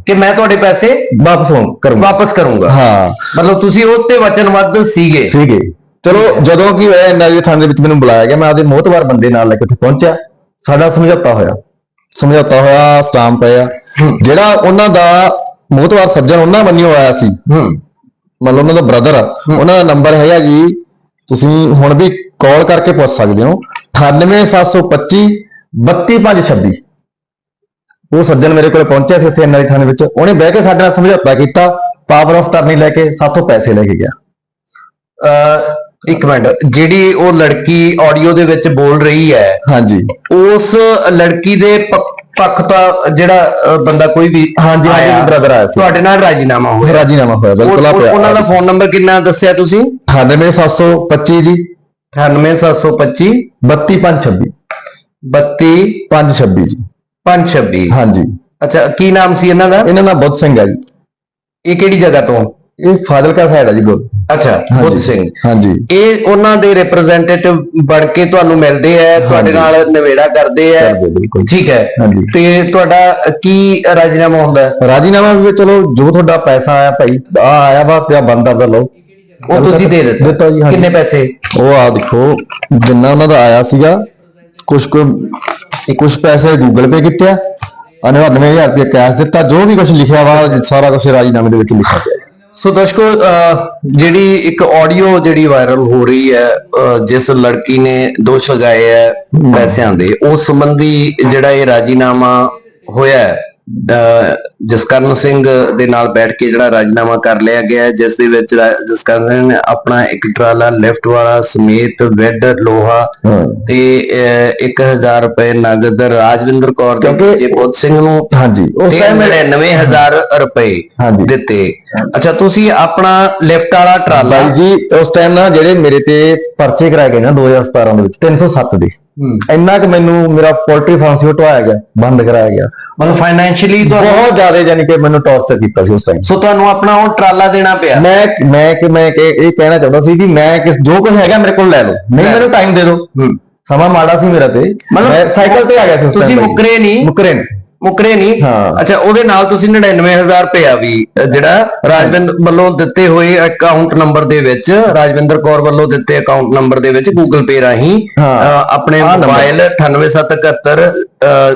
ਕਿ ਮੈਂ ਤੁਹਾਡੇ ਪੈਸੇ ਵਾਪਸ ਕਰੂੰਗਾ। ਵਾਪਸ ਕਰੂੰਗਾ। ਹਾਂ। ਮਤਲਬ ਤੁਸੀਂ ਉਹ ਤੇ ਵਚਨਬੱਧ ਸੀਗੇ। ਸੀਗੇ। ਚਲੋ ਜਦੋਂ ਕੀ ਹੋਇਆ ਐਨਆਰਈ ਥਾਣੇ ਦੇ ਵਿੱਚ ਮੈਨੂੰ ਬੁਲਾਇਆ ਗਿਆ। ਮੈਂ ਆਪਦੇ ਮੋਹਤਵਾਰ ਬੰਦੇ ਨਾਲ ਲੈ ਕੇ ਉੱਥੇ ਪਹੁੰਚਿਆ। ਸਾਡਾ ਸਮਝੌਤਾ ਹੋਇਆ। ਸਮਝੌਤਾ ਹੋਇਆ ਸਟਾਂਪ ਪਿਆ ਜਿਹੜਾ ਉਹਨਾਂ ਦਾ ਮੋਹਤਵਾਰ ਸੱਜਣ ਉਹਨਾਂ ਬੰਨਿਓ ਆਇਆ ਸੀ। ਮਤਲਬ ਉਹਨਾਂ ਦਾ ਬ੍ਰਦਰ ਉਹਨਾਂ ਦਾ ਨੰਬਰ ਹੈਗਾ ਜੀ ਤੁਸੀਂ ਹੁਣ ਵੀ ਕਾਲ ਕਰਕੇ ਪੁੱਛ ਸਕਦੇ ਹੋ। 98725 32526 ਉਹ ਸੱਜਣ ਮੇਰੇ ਕੋਲ ਪਹੁੰਚਿਆ ਸੀ ਉੱਥੇ ਐਨਆਈ ਥਾਣੇ ਵਿੱਚ। ਉਹਨੇ ਬਹਿ ਕੇ ਸਾਡੇ ਨਾਲ ਸਮਝੌਤਾ ਕੀਤਾ। ਪਾਵਰ ਆਫ ਟਰਨੀ ਲੈ ਕੇ ਸਾਥੋਂ ਪੈਸੇ ਲੈ ਕੇ ਗਿਆ। ਇੱਕ ਮਿੰਟ ਜਿਹੜੀ ਉਹ ਲੜਕੀ ਆਡੀਓ ਦੇ ਵਿੱਚ ਬੋਲ ਰਹੀ ਹੈ ਹਾਂਜੀ। ਉਸ ਲੜਕੀ ਦੇ ਪੱਖ ਤੋਂ ਜਿਹੜਾ ਬੰਦਾ ਕੋਈ ਵੀ ਹਾਂਜੀ ਹਾਂਜੀ ਬ੍ਰਦਰ ਆਇਆ ਸੀ। ਤੁਹਾਡੇ ਨਾਲ ਰਾਜੀਨਾਮਾ ਹੋਇਆ। ਰਾਜੀਨਾਮਾ ਹੋਇਆ ਬਿਲਕੁਲ ਆ ਉਹ- ਪਿਆ ਉਹਨਾਂ ਦਾ ਫੋਨ ਨੰਬਰ ਕਿੰਨਾ ਦੱਸਿਆ ਤੁਸੀਂ? 98725 ਜੀ। 98725 32526 32 526 ਜੀ 526 ਹਾਂਜੀ। ਅੱਛਾ ਕੀ ਨਾਮ ਸੀ ਇਹਨਾਂ ਦਾ? ਇਹਨਾਂ ਦਾ ਬੁੱਧ ਸਿੰਘ ਹੈ ਜੀ। ਇਹ ਕਿਹੜੀ ਜਗ੍ਹਾ ਤੋਂ? ਇਹ ਫਾਜ਼ਿਲਕਾ ਸਾਈਡ ਹੈ ਜੀ ਬੁੱਧ ਅੱਛਾ ਬੁੱਧ ਸਿੰਘ। ਹਾਂਜੀ। ਇਹ ਉਹਨਾਂ ਦੇ ਰਿਪਰੈਜ਼ੈਂਟੇਟਿਵ ਬਣ ਕੇ ਤੁਹਾਨੂੰ ਮਿਲਦੇ ਆ ਤੁਹਾਡੇ। ਨਾਲ ਨਿਵੇੜਾ ਕਰਦੇ ਆ। ਠੀਕ ਹੈ। ਤੇ ਤੁਹਾਡਾ ਕੀ ਰਾਜੀਨਾਮਾ ਹੁੰਦਾ? ਰਾਜੀਨਾਮਾ ਵੀ ਚਲੋ ਜੋ ਤੁਹਾਡਾ ਪੈਸਾ ਆਇਆ ਭਾਈ ਆ ਆਇਆ ਵਾ ਤੇ ਬੰਦਾ ਦਾ ਲਓ। ਉਹ ਤੁਸੀਂ ਦੇ ਦਿੱਤਾ। ਕਿੰਨੇ ਪੈਸੇ? ਉਹ ਆ ਦੇਖੋ ਜਿੰਨਾ ਉਹਨਾਂ ਦਾ ਆਇਆ ਸੀਗਾ ਕੁਝ ਕੁ ਕੁਝ ਪੈਸੇ ਗੂਗਲ ਪੇ ਕੀਤੇ ਆ 99000 ਰੁਪਏ ਕੈਸ਼ ਦਿੱਤਾ ਜੋ ਵੀ ਕੁਝ ਲਿਖਿਆ ਵਾ ਸਾਰਾ ਕੁਝ ਰਾਜੀਨਾਮੇ ਦੇ ਵਿੱਚ ਲਿਖਿਆ ਪਿਆ ਸੋ ਦਰਸ਼ਕੋ ਅਹ, ਜਿਹੜੀ ਇੱਕ ਆਡੀਓ ਜਿਹੜੀ ਵਾਇਰਲ ਹੋ ਰਹੀ ਹੈ ਅਹ, ਜਿਸ ਲੜਕੀ ਨੇ ਦੋਸ਼ ਲਗਾਏ ਹੈ ਪੈਸਿਆਂ ਦੇ ਉਸ ਸੰਬੰਧੀ ਜਿਹੜਾ ਇਹ ਰਾਜੀਨਾਮਾ ਹੋਇਆ ਜਸਕਰਨ ਸਿੰਘ ਦੇ ਨਾਲ ਬੈਠ ਕੇ ਜਿਹੜਾ ਰਾਜੀਨਾਮਾ ਕਰ ਲਿਆ ਗਿਆ ਜਿਸ ਦੇ ਵਿੱਚ ਜਸਕਰਨ ਸਿੰਘ ਨੇ ਆਪਣਾ ਇੱਕ ਟਰਾਲਾ ਲਿਫਟ ਵਾਲਾ ਸਮੇਤ ਵੈਡ ਲੋਹਾ ਤੇ 1000 ਰੁਪਏ ਨਗਦ ਰਾਜਵਿੰਦਰ ਕੌਰ ਦੇ ਕਿਉਂਕਿ- ਜੇ ਬੁੱਧ ਸਿੰਘ ਨੂੰ ਹਾਂਜੀ ਉਸ ਟਾਈਮ 99000 ਰੁਪਏ ਦਿੱਤੇ। ਅੱਛਾ ਤੁਸੀਂ ਆਪਣਾ ਲਿਫਟ ਵਾਲਾ ਟਰਾਲਾ ਜੀ ਉਸ ਟਾਈਮ ਨਾ ਜਿਹੜੇ ਮੇਰੇ ਤੇ ਪਰਚੇ ਕਰਾਏ ਗਏ ਨਾ 2017 ਦੇ ਵਿੱਚ 307 ਦੇ। ਇੰਨਾ ਕਿ ਮੈਨੂੰ ਮੇਰਾ ਪੋਲਟਰੀ ਫਾਰਮ ਸੀ ਹਟਵਾਇਆ ਗਿਆ ਬੰਦ ਕਰਾਇਆ ਗਿਆ। ਮਤਲਬ ਫਾਈਨੈਂਸ਼ੀਅਲੀ ਬਹੁਤ ਜ਼ਿਆਦਾ ਯਾਨੀ ਕਿ ਮੈਨੂੰ ਟੌਰਚਰ ਕੀਤਾ ਸੀ ਉਸ ਟਾਈਮ ਸੋ ਤੁਹਾਨੂੰ ਆਪਣਾ ਉਹ ਟਰਾਲਾ ਦੇਣਾ ਪਿਆ? ਮੈਂ ਮੈਂ ਕਿ ਮੈਂ ਕਿ ਇਹ ਕਹਿਣਾ ਚਾਹੁੰਦਾ ਸੀ ਕਿ ਮੈਂ ਕਿਸ ਜੋ ਕੁਝ ਹੈਗਾ ਮੇਰੇ ਕੋਲ ਲੈ ਲਓ। ਨਹੀਂ ਮੈਨੂੰ ਟਾਈਮ ਦੇ ਦਿਓ। ਸਮਾਂ ਮਾੜਾ ਸੀ ਮੇਰਾ ਤੇ। ਮਤਲਬ ਮੈਂ ਸਾਈਕਲ ਤੇ ਆ ਗਿਆ ਸੀ ਉਸ ਤੁਸੀਂ। ਮੁੱਕਰੇ ਨਹੀਂ। ਮੁੱਕਰੇ ਨਹੀਂ। ਮੁੱਕਰੇ ਨਹੀਂ ਹਾਂ। ਅੱਛਾ ਉਹਦੇ ਨਾਲ ਤੁਸੀਂ 99000 ਰੁਪਇਆ ਵੀ ਅ, ਜਿਹੜਾ ਰਾਜਵਿੰਦਰ ਵੱਲੋਂ ਦਿੱਤੇ ਹੋਏ ਅਕਾਊਂਟ ਨੰਬਰ ਦੇ ਵਿੱਚ ਰਾਜਵਿੰਦਰ ਕੌਰ ਵੱਲੋਂ ਦਿੱਤੇ ਅਕਾਊਂਟ ਨੰਬਰ ਦੇ ਵਿੱਚ ਗੂਗਲ ਪੇ ਰਾਹੀਂ ਹਾਂ। ਅ, ਆਪਣੇ ਆਹ number। ਮੋਬਾਈਲ 98771 ਅ,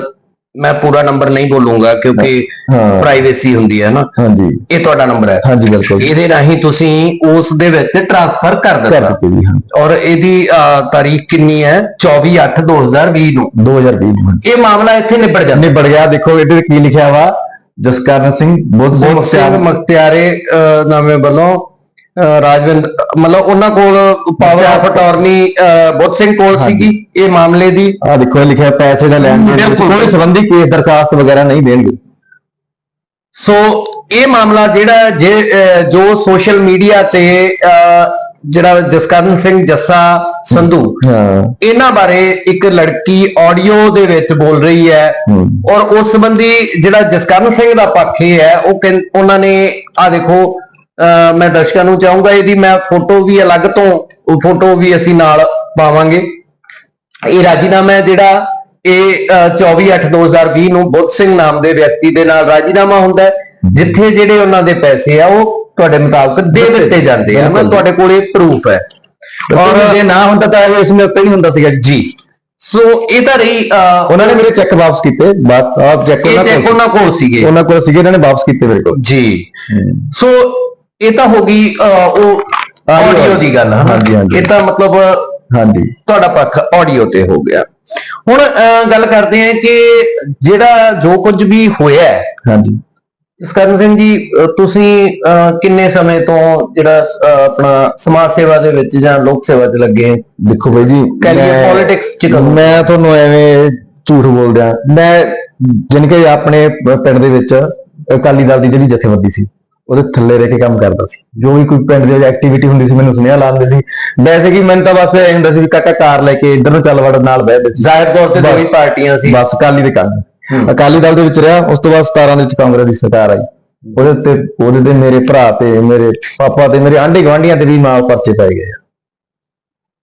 ਮੈਂ ਪੂਰਾ ਨੰਬਰ ਨਹੀਂ ਬੋਲੂੰਗਾ ਕਿਉਂਕਿ ਪ੍ਰਾਈਵੇਸੀ ਹੁੰਦੀ ਹੈ ਨਾ। ਹਾਂਜੀ। ਇਹ ਤੁਹਾਡਾ ਨੰਬਰ ਹੈ। ਹਾਂਜੀ ਬਿਲਕੁਲ। ਇਹਦੇ ਰਾਹੀਂ ਤੁਸੀਂ ਉਸ ਦੇ ਵਿੱਚ ਟ੍ਰਾਂਸਫਰ ਕਰ ਦਿੱਤਾ। ਔਰ ਇਹਦੀ ਤਾਰੀਖ ਕਿੰਨੀ ਹੈ? 24/8/2020 ਨੂੰ। 2020 ਹਾਂਜੀ। ਇਹ ਮਾਮਲਾ ਇੱਥੇ ਨਿਬੜ ਜਾਂਦਾ। ਨਿਬੜ ਗਿਆ। ਦੇਖੋ ਇਹਦੇ ਤੇ ਕੀ ਲਿਖਿਆ ਵਾ? ਜਸਕਰਨ ਸਿੰਘ ਬੁੱਧ ਸਿੰਘ ਮੁਖਤਿਆਰ। ਨਾਮੇ ਵੱਲੋਂ ਰਾਜਵਿੰਦ ਮਤਲਬ ਉਹਨਾਂ ਕੋਲ power of attorney Budh Singh ਕੋਲ ਸੀਗੀ ਇਹ ਮਾਮਲੇ ਦੀ? ਆ ਦੇਖੋ ਲਿਖਿਆ ਪੈਸੇ ਦਾ ਲੈਣ ਦੇਣ। ਕੋਈ ਸੰਬੰਧੀ ਕੇਸ ਦਰਖਾਸਤ ਵਗੈਰਾ ਨਹੀਂ ਦੇਣਗੇ। ਸੋ ਇਹ ਮਾਮਲਾ ਜਿਹੜਾ ਜੇ ਜੋ ਸੋਸ਼ਲ ਮੀਡੀਆ ਤੇ ਜਿਹੜਾ ਜਸਕਰਨ ਸਿੰਘ ਜੱਸਾ ਸੰਧੂ ਇਹਨਾਂ ਬਾਰੇ ਇੱਕ ਲੜਕੀ ਆਡੀਓ ਦੇ ਵਿੱਚ ਬੋਲ ਰਹੀ ਹੈ ਔਰ ਉਸ ਸੰਬੰਧੀ ਜਿਹੜਾ ਜਸਕਰਨ ਸਿੰਘ ਦਾ ਪੱਖ ਹੈ ਉਹ ਉਹਨਾਂ ਨੇ ਆ ਦੇਖੋ ਮੈਂ ਦਰਸ਼ਕਾਂ ਨੂੰ ਚਾਹੂੰਗਾ ਇਹਦੀ ਮੈਂ ਫੋਟੋ ਵੀ ਅਲੱਗ ਤੋਂ ਉਹ ਫੋਟੋ ਵੀ ਅਸੀਂ ਨਾਲ ਪਾਵਾਂਗੇ। ਇਹ ਰਾਜੀਨਾਮਾ ਹੈ ਜਿਹੜਾ ਇਹ 24/8/2020 ਨੂੰ ਬੁੱਧ ਸਿੰਘ ਨਾਮ ਦੇ ਵਿਅਕਤੀ ਦੇ ਨਾਲ ਰਾਜੀਨਾਮਾ ਹੁੰਦਾ ਹੈ ਜਿੱਥੇ ਜਿਹੜੇ ਉਹਨਾਂ ਦੇ ਪੈਸੇ ਆ ਉਹ ਤੁਹਾਡੇ ਮੁਤਾਬਕ ਦੇ ਦਿੱਤੇ ਜਾਂਦੇ ਆ ਨਾ। ਤੁਹਾਡੇ ਕੋਲ ਇਹ ਪ੍ਰੂਫ ਹੈ ਔਰ ਜੇ ਨਾ ਹੁੰਦਾ ਤਾਂ ਇਹ ਇਸ ਮੇਰੇ ਉੱਤੇ ਨਹੀਂ ਹੁੰਦਾ ਸੀਗਾ ਜੀ। ਸੋ ਇਹ ਤਾਂ ਰਹੀ ਉਹਨਾਂ ਨੇ ਮੇਰੇ ਚੈੱਕ ਵਾਪਸ ਕੀਤੇ ਬਾਤ ਆਪ ਚੈੱਕ ਉਹਨਾਂ ਕੋਲ ਸੀਗੇ। ਉਹਨਾਂ ਕੋਲ ਸੀਗੇ ਇਹਨਾਂ ਨੇ ਵਾਪਸ ਕੀਤੇ ਮੇਰੇ ਕੋਲ। ਜੀ। ਸੋ ਇਹ ਤਾਂ ਹੋ ਗਈ ਅਹ, ਉਹ Audio ਆਡੀਓ ਦੀ ਗੱਲ ਹੈ ਹਾਂਜੀ, ਹਾਂਜੀ। ਇਹ ਤਾਂ ਮਤਲਬ ਹਾਂਜੀ ਤੁਹਾਡਾ ਪੱਖ ਆਡੀਓ ਤੇ ਹੋ ਗਿਆ ਹੁਣ ਅਹ, ਗੱਲ ਕਰਦੇ ਹਾਂ ਕਿ ਜਿਹੜਾ ਜੋ ਕੁਝ ਵੀ ਹੋਇਆ ਹੈ ਹਾਂਜੀ ਜਸਕਰਨ ਸਿੰਘ ਜੀ ਅਹ, ਤੁਸੀਂ ਅਹ, ਕਿੰਨੇ ਸਮੇਂ ਤੋਂ ਜਿਹੜਾ ਅਹ, ਆਪਣਾ ਸਮਾਜ ਸੇਵਾ ਦੇ ਵਿੱਚ ਜਾਂ ਲੋਕ ਸੇਵਾ 'ਚ ਲੱਗੇ? ਦੇਖੋ ਬਾਈ ਜੀ ਲਈਏ ਮੈਂ- politics 'ਚ ਕਦੋਂ? ਮੈਂ ਤੁਹਾਨੂੰ ਐਵੇਂ ਝੂਠ ਬੋਲਦਿਆਂ ਮੈਂ ਜਾਣੀ ਕਿ ਆਪਣੇ ਪਿੰਡ ਦੇ ਵਿੱਚ ਅਕਾਲੀ ਦਲ ਦੀ ਜਿਹੜੀ ਜਥੇਬੰਦੀ ਸੀ ਉਹਦੇ ਥੱਲੇ ਰਹਿ ਕੇ ਕੰਮ ਕਰਦਾ ਸੀ। ਜੋ ਵੀ ਕੋਈ ਪਿੰਡ ਦੇ ਵਿੱਚ ਐਕਟੀਵਿਟੀ ਹੁੰਦੀ ਸੀ ਮੈਨੂੰ ਸੁਨੇਹਾ ਲਾਉਂਦੇ ਸੀ। ਵੈਸੇ ਕਿ ਮੈਨੂੰ ਤਾਂ ਬਸ ਇਹ ਹੁੰਦਾ ਸੀ ਵੀ ਕਾਕਾ ਕਾਰ ਲੈ ਕੇ ਇੱਧਰ ਨੂੰ ਚੱਲ ਵੜ ਨਾਲ ਬਹਿਦੇ ਸੀ ਜ਼ਾਹਿਰ ਤੌਰ ਤੇ ਬਸ। ਦੋਈ ਪਾਰਟੀਆਂ ਸੀ। ਬਸ ਅਕਾਲੀ ਦੇ ਕੰਮ। ਅਕਾਲੀ ਦਲ ਦੇ ਵਿੱਚ ਰਿਹਾ ਉਸ ਤੋਂ ਬਾਅਦ 17 ਦੇ ਵਿੱਚ ਕਾਂਗਰਸ ਦੀ ਸਰਕਾਰ ਆਈ। ਉਹਦੇ ਉੱਤੇ ਉਹਦੇ ਤੇ ਮੇਰੇ ਭਰਾ ਤੇ ਮੇਰੇ ਪਾਪਾ ਤੇ ਮੇਰੇ ਆਂਢੀ ਗਵਾਂਢੀਆਂ ਤੇ ਵੀ ਮਾਂ ਪਰਚੇ ਪਾਏ ਗਏ।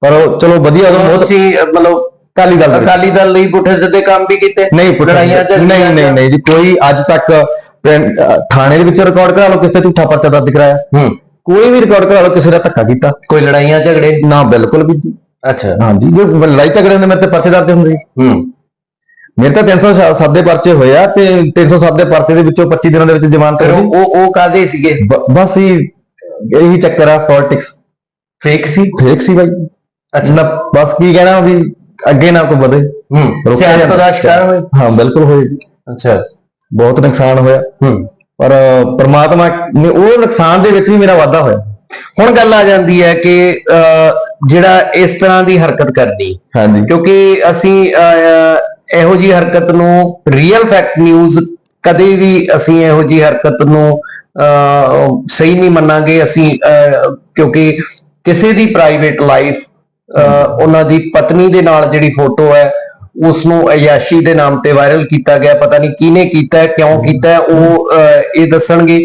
ਪਰ ਉਹ ਚਲੋ ਵਧੀਆ ਉਹ ਬਹੁਤ ਅਹ, ਮਤਲਬ ਕਾਲੀ ਗੱਲ ਨਹੀਂ ਅਕਾਲੀ ਦਲ ਲਈ ਪੁੱਠੇ ਸਿੱਧੇ ਕੰਮ ਵੀ ਕੀਤੇ ਨਹੀਂ ਝਗੜੀਆਂ ਨਹੀਂ ਨਹੀਂ ਨਹੀਂ ਜੀ ਕੋਈ ਅੱਜ ਤੱਕ ਥਾਣੇ ਦੇ ਵਿੱਚ ਰਿਕਾਰਡ ਕਰਾ ਲਓ ਕਿਸੇ ਝੂਠਾ ਪਰਚਾ ਦਰਜ ਕਰਾਇਆ। ਹੂੰ। ਕੋਈ ਵੀ ਰਿਕਾਰਡ ਕਰਾ ਲਓ ਕਿਸੇ ਦਾ ਧੱਕਾ ਕੀਤਾ। ਕੋਈ ਲੜਾਈਆਂ ਝਗੜੇ? ਨਾ ਬਿਲਕੁਲ ਵੀ। ਅੱਛਾ। ਹਾਂਜੀ ਜੋ ਲੜਾਈ ਝਗੜੇ ਹੁੰਦੇ ਮੇਰੇ ਤੇ ਪਰਚੇ ਦਰਜ ਹੁੰਦੇ। ਹੂੰ। ਮੇਰੇ ਤਾਂ 307 ਦੇ ਪਰਚੇ ਹੋਏ ਆ ਤੇ 307 ਦੇ ਪਰਚੇ ਦੇ ਵਿੱਚੋਂ 25 ਦਿਨਾਂ ਦੇ ਵਿੱਚ ਜ਼ਮਾਨਤ ਉਹ ਉਹ- ਕਾਦੇ ਸੀਗੇ? ਬਸ ਹੀ ਇਹੀ ਚੱਕਰ ਆ ਪੋਲਿਟਿਕਸ ਫੇਕ ਸੀ? ਫੇਕ ਸੀ ਬਾਈ। ਅੱਛਾ। ਬਸ ਕੀ ਕਹਿਣਾ ਵੀ ਅੱਗੇ ਨਾ ਕੋਈ ਵਧੇ। ਹੂੰ। ਸਿਆਸਤ। ਦਾ ਸ਼ਿਕਾਰ ਹੋਏ। ਹਾਂ ਬਿਲਕੁਲ ਹੋਏ। ਜੀ ਅੱਛਾ। ਬਹੁਤ ਨੁਕਸਾਨ ਹੋਇਆ। ਹੂੰ। ਪਰ ਪ੍ਰਮਾਤਮਾ ਨੇ ਉਹ ਨੁਕਸਾਨ ਦੇ ਵਿੱਚ ਵੀ ਮੇਰਾ ਵਾਧਾ ਹੋਇਆ। ਹੁਣ ਗੱਲ ਆ ਜਾਂਦੀ ਹੈ ਕਿ ਜਿਹੜਾ ਇਸ ਤਰ੍ਹਾਂ ਦੀ ਹਰਕਤ ਕਰਨੀ ਹਾਂਜੀ। ਕਿਉਂਕਿ ਅਸੀਂ ਇਹੋ ਜੀ ਹਰਕਤ ਨੂੰ ਰੀਅਲ ਫੈਕਟ ਨਿਊਜ਼ ਕਦੇ ਵੀ ਅਸੀਂ ਇਹੋ ਜੀ ਹਰਕਤ ਨੂੰ ਸਹੀ ਨਹੀਂ ਮੰਨਾਂਗੇ। ਅਸੀਂ ਕਿਉਂਕਿ ਕਿਸੇ ਦੀ ਪ੍ਰਾਈਵੇਟ ਲਾਈਫ ਉਹਨਾਂ ਦੀ ਪਤਨੀ ਦੇ ਨਾਲ ਜਿਹੜੀ ਫੋਟੋ ਹੈ ਉਸ ਨੂੰ ਅਯਾਸ਼ੀ ਦੇ ਨਾਮ ਤੇ ਵਾਇਰਲ ਕੀਤਾ ਗਿਆ ਪਤਾ ਨਹੀਂ ਕਿਹਨੇ ਕੀਤਾ ਕਿਉਂ ਕੀਤਾ ਉਹ ਇਹ ਦੱਸਣਗੇ।